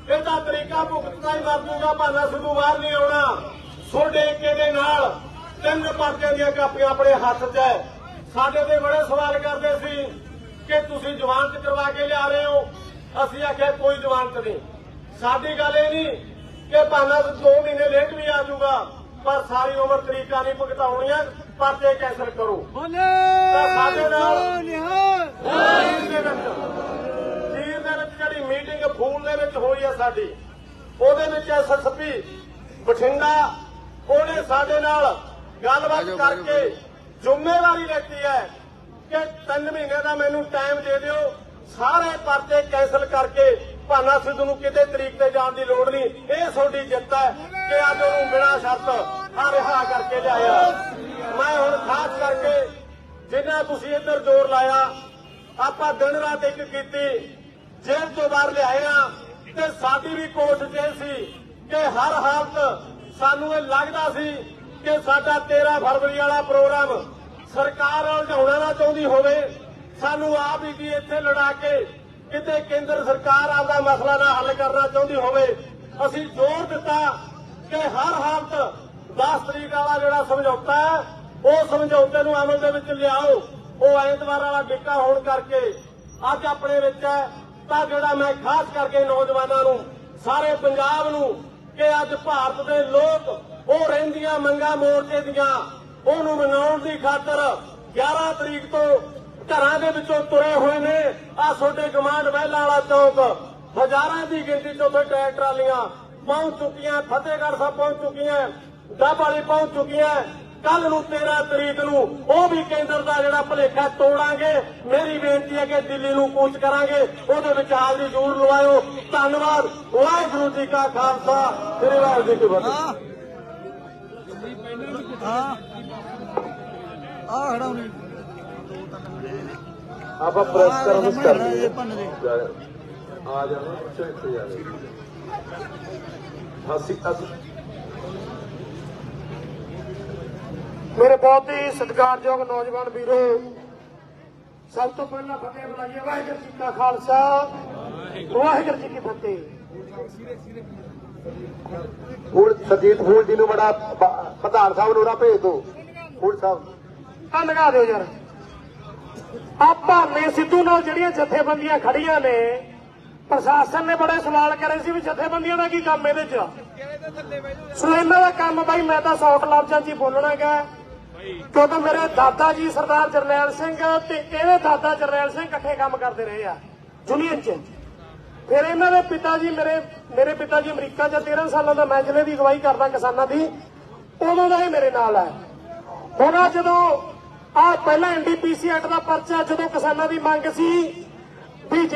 ਇਹਦਾ ਤਰੀਕਾ ਭੁਗਤਣਾ ਹੀ ਵਰਤੂਗਾ ਜੂਗਾ ਭਾਨਾ ਸਿੱਧੂ ਬਾਹਰ ਨਹੀਂ ਆਉਣਾ। ਛੋਡੇ ਏਕੇ ਦੇ ਨਾਲ ਤਿੰਨ ਪਰਚਿਆਂ ਦੀਆਂ ਕਾਪੀਆਂ ਆਪਣੇ ਹੱਥ 'ਚ ਹੈ। ਸਾਡੇ ਤੇ ਬੜੇ ਸਵਾਲ ਕਰਦੇ ਸੀ ਕਿ ਤੁਸੀਂ ਜ਼ਮਾਨਤ ਕਰਵਾ ਕੇ ਲਿਆ ਰਹੇ ਹੋ। ਅਸੀਂ ਆਖਿਆ ਕੋਈ ਜ਼ਮਾਨਤ ਨਹੀਂ। ਸਾਡੀ ਗੱਲ ਇਹ ਨਹੀਂ ਕਿ ਭਾਨਾ 2 ਮਹੀਨੇ ਲੇਟ ਵੀ ਆ ਜਾਊਗਾ ਪਰ ਸਾਰੀ ਉਮਰ ਤਰੀਕਾ ਨਹੀਂ ਭੁਗਤਾਉਣੀਆਂ ਪਰਚੇ ਕੈਂਸਲ ਕਰੋ। ਸਾਡੇ ਨਾਲ ਜੀਰ ਦੇ ਵਿੱਚ ਜੀਰ ਦੇ ਵਿੱਚ ਜਿਹੜੀ ਮੀਟਿੰਗ ਫੂਲ ਦੇ ਵਿੱਚ ਹੋਈ ਹੈ ਸਾਡੀ ਉਹਦੇ ਵਿੱਚ ਐਸਐਸਪੀ ਬਠਿੰਡਾ ਉਹਨੇ ਸਾਡੇ ਨਾਲ ਗੱਲਬਾਤ ਕਰਕੇ ਜ਼ਿੰਮੇਵਾਰੀ ਲੈਤੀ ਹੈ ਕਿ 3 ਮਹੀਨੇ ਦਾ ਮੈਨੂੰ ਟਾਈਮ ਦੇ ਦਿਓ। ਸਾਰੇ ਪਰਚੇ ਕੈਂਸਲ ਕਰਕੇ ਭਾਨਾ ਸਿੱਧੂ ਨੂੰ ਕਿਤੇ ਤਰੀਕ ਤੇ ਜਾਣ ਦੀ ਲੋੜ ਨਹੀਂ। ਇਹ ਤੁਹਾਡੀ ਜਿੱਤ ਹੈ ਕਿ ਅੱਜ ਉਹਨੂੰ ਬਿਨਾਂ ਸ਼ਰਤ ਆ ਰਿਹਾ ਕਰਕੇ ਲਿਆਇਆ। ਮੈਂ ਹੁਣ ਖਾਸ ਕਰਕੇ ਜਿੰਨਾ ਤੁਸੀਂ ਇੱਧਰ ਜ਼ੋਰ ਲਾਇਆ, ਆਪਾਂ ਦਿਨ ਰਾਤ ਇੱਕ ਕੀਤੀ, ਜੇਲ੍ਹ ਤੋਂ ਬਾਹਰ ਲਿਆਇਆ ਤੇ ਸਾਡੀ ਵੀ ਕੋਸ਼ਿਸ਼ ਇਹ ਸੀ ਕਿ ਹਰ ਹਾਲਤ ਸਾਨੂੰ ਇਹ ਲੱਗਦਾ ਸੀ ਕਿ ਸਾਡਾ 13 ਫਰਵਰੀ ਵਾਲਾ ਪ੍ਰੋਗਰਾਮ ਸਰਕਾਰ ਉਲਝਾਉਣਾ ਨਾ ਚਾਹੁੰਦੀ ਹੋਵੇ, ਸਾਨੂੰ ਆਪ ਹੀ ਕੀ ਇੱਥੇ ਲੜਾ ਕੇ ਕਿਤੇ ਕੇਂਦਰ ਸਰਕਾਰ ਆਪਦਾ ਮਸਲਾ ਨਾ ਹੱਲ ਕਰਨਾ ਚਾਹੁੰਦੀ ਹੋਵੇ, ਅਸੀਂ ਜ਼ੋਰ ਦਿੱਤਾ ਕਿ ਹਰ ਹਾਲਤ 10 ਤਰੀਕ ਵਾਲਾ ਜਿਹੜਾ ਸਮਝੌਤਾ ਹੈ, ਉਹ ਸਮਝੌਤੇ ਨੂੰ ਅਮਲ ਦੇ ਵਿੱਚ ਲਿਆਓ। ਉਹ ਐਤਵਾਰ ਵਾਲਾ ਡਿੱਕਾ ਹੋਣ ਕਰਕੇ ਅੱਜ ਆਪਣੇ ਵਿੱਚ ਹੈ, ਤਾਂ ਜਿਹੜਾ ਮੈਂ ਖਾਸ ਕਰਕੇ ਨੌਜਵਾਨਾਂ ਨੂੰ, ਸਾਰੇ ਪੰਜਾਬ ਨੂੰ ਕਿ ਅੱਜ ਭਾਰਤ ਦੇ ਲੋਕ ਉਹ ਰਹਿੰਦੀਆਂ ਮੰਗਾਂ ਮੋਰਚੇ ਦੀਆਂ। ਉਹਨੂੰ ਮਨਾਉਣ ਦੀ ਖਾਤਰ 11 ਤਰੀਕ ਤੋਂ ਘਰਾਂ ਦੇ ਵਿੱਚੋਂ ਤੁਰੇ ਹੋਏ ਨੇ। ਆ ਤੁਹਾਡੇ ਗਮਾਂਡ ਮਹਿਲਾ ਵਾਲਾ ਚੌਕ, ਹਜ਼ਾਰਾਂ ਦੀ ਗਿਣਤੀ 'ਚ ਉੱਥੇ ਟਰੈਕ ਟਰਾਲੀਆਂ ਪਹੁੰਚ ਚੁੱਕੀਆਂ, ਫਤਿਹਗੜ੍ਹ ਸਾਹਿਬ ਪਹੁੰਚ ਚੁੱਕੀਆਂ, ਡੱਬ ਵਾਲੀ ਪਹੁੰਚ ਚੁੱਕੀਆਂ। ਕੱਲ ਨੂੰ 13 ਤਰੀਕ ਨੂੰ ਉਹ ਵੀ ਕੇਂਦਰ ਦਾ ਜਿਹੜਾ ਭਲੇਖਾ ਤੋੜਾਂਗੇ। ਮੇਰੀ ਬੇਨਤੀ ਹੈ ਕਿ ਦਿੱਲੀ ਨੂੰ ਕੂਚ ਕਰਾਂਗੇ। ਉਹਦੇ ਵਿੱਚ ਹਾਜ਼ਰੀ ਜ਼ਰੂਰ ਲਵਾਇਓ। ਧੰਨਵਾਦ। ਵਾਹਿਗੁਰੂ ਜੀ ਕਾ ਖਾਲਸਾ। ਸ੍ਰੀ ਵਾਹਿਗੁਰੂ ਜੀ ਕੀ ਫਤਿਹ। ਹਾਂ ਆ ਖੜਾ ਹੁਣੀ ਆਪਾਂ ਪ੍ਰੈਸ ਕਰਨ ਨੂੰ ਕਰ ਇਹ ਭੰਨ ਦੇ। ਆ ਜਾਣਾ ਪਿੱਛੇ ਇੱਥੇ ਜਾ ਅਸੀਂ ਅਸੀਂ ਮੇਰੇ ਬਹੁਤ ਹੀ ਸਤਿਕਾਰਯੋਗ ਨੌਜਵਾਨ ਵੀਰੋ ਸਭ ਤੋਂ ਪਹਿਲਾਂ ਫਤਿਹ ਬੁਲਾਈਏ। ਵਾਹਿਗੁਰੂ ਜੀ ਕਾ ਖਾਲਸਾ। ਵਾਹਿਗੁਰੂ ਜੀ ਕੀ ਫਤਿਹ। ਹੁਣ ਸਰਜੀਤ ਫੂਲ ਜੀ ਨੂੰ ਬੜਾ ਪ੍ਰਧਾਨ ਸਾਹਿਬ ਨੂੰ ਨਾ ਭੇਜ ਦਿਓ ਫੂਲ ਸਾਹਿਬ। ਆ ਲਗਾ ਦਿਓ ਯਾਰ। ਆ ਭਾਨੇ ਸਿੱਧੂ ਨਾਲ ਜਿਹੜੀਆਂ ਜਥੇਬੰਦੀਆਂ ਖੜੀਆਂ ਨੇ, ਪ੍ਰਸ਼ਾਸਨ ਨੇ ਬੜੇ ਸਵਾਲ ਕਰੇ ਸੀ ਵੀ ਜਥੇਬੰਦੀਆਂ ਦਾ ਕੀ ਕੰਮ ਇਹਦੇ 'ਚ? ਸੋ ਇਹਨਾਂ ਦਾ ਕੰਮ ਬਾਈ, ਮੈਂ ਤਾਂ ਸੌਟ ਲਫ਼ਜ਼ਾਂ 'ਚ ਹੀ ਬੋਲਣਾ ਹੈਗਾ ਕਿਉਂਕਿ ਮੇਰੇ ਦਾਦਾ ਜੀ ਸਰਦਾਰ ਜਰਨੈਲ ਸਿੰਘ ਤੇ ਇਹਦੇ ਦਾਦਾ ਜਰਨੈਲ ਸਿੰਘ ਇਕੱਠੇ ਕੰਮ ਕਰਦੇ ਰਹੇ ਆ, ਯੂਨੀਅਨ 'ਚ। ਫਿਰ ਇਹਨਾਂ ਦੇ ਪਿਤਾ ਜੀ ਮੇਰੇ ਮੇਰੇ ਪਿਤਾ ਜੀ ਅਮਰੀਕਾ 'ਚ 13 ਸਾਲਾਂ ਦਾ ਮੈਂ ਜ਼ਿਲ੍ਹੇ ਦੀ ਅਗਵਾਈ ਕਰਦਾ ਕਿਸਾਨਾਂ ਦੀ, ਉਦੋਂ ਦਾ ਇਹ ਮੇਰੇ ਨਾਲ ਹੈ ਹੁਣ ਆਹ ਜਦੋਂ ਆ ਪਹਿਲਾਂ ਐਨਡੀਪੀਸੀ ਐਕਟ ਦਾ ਪਰਚਾ, ਜਦੋਂ ਕਿਸਾਨਾਂ ਦੀ ਮੰਗ ਸੀ ਵੀ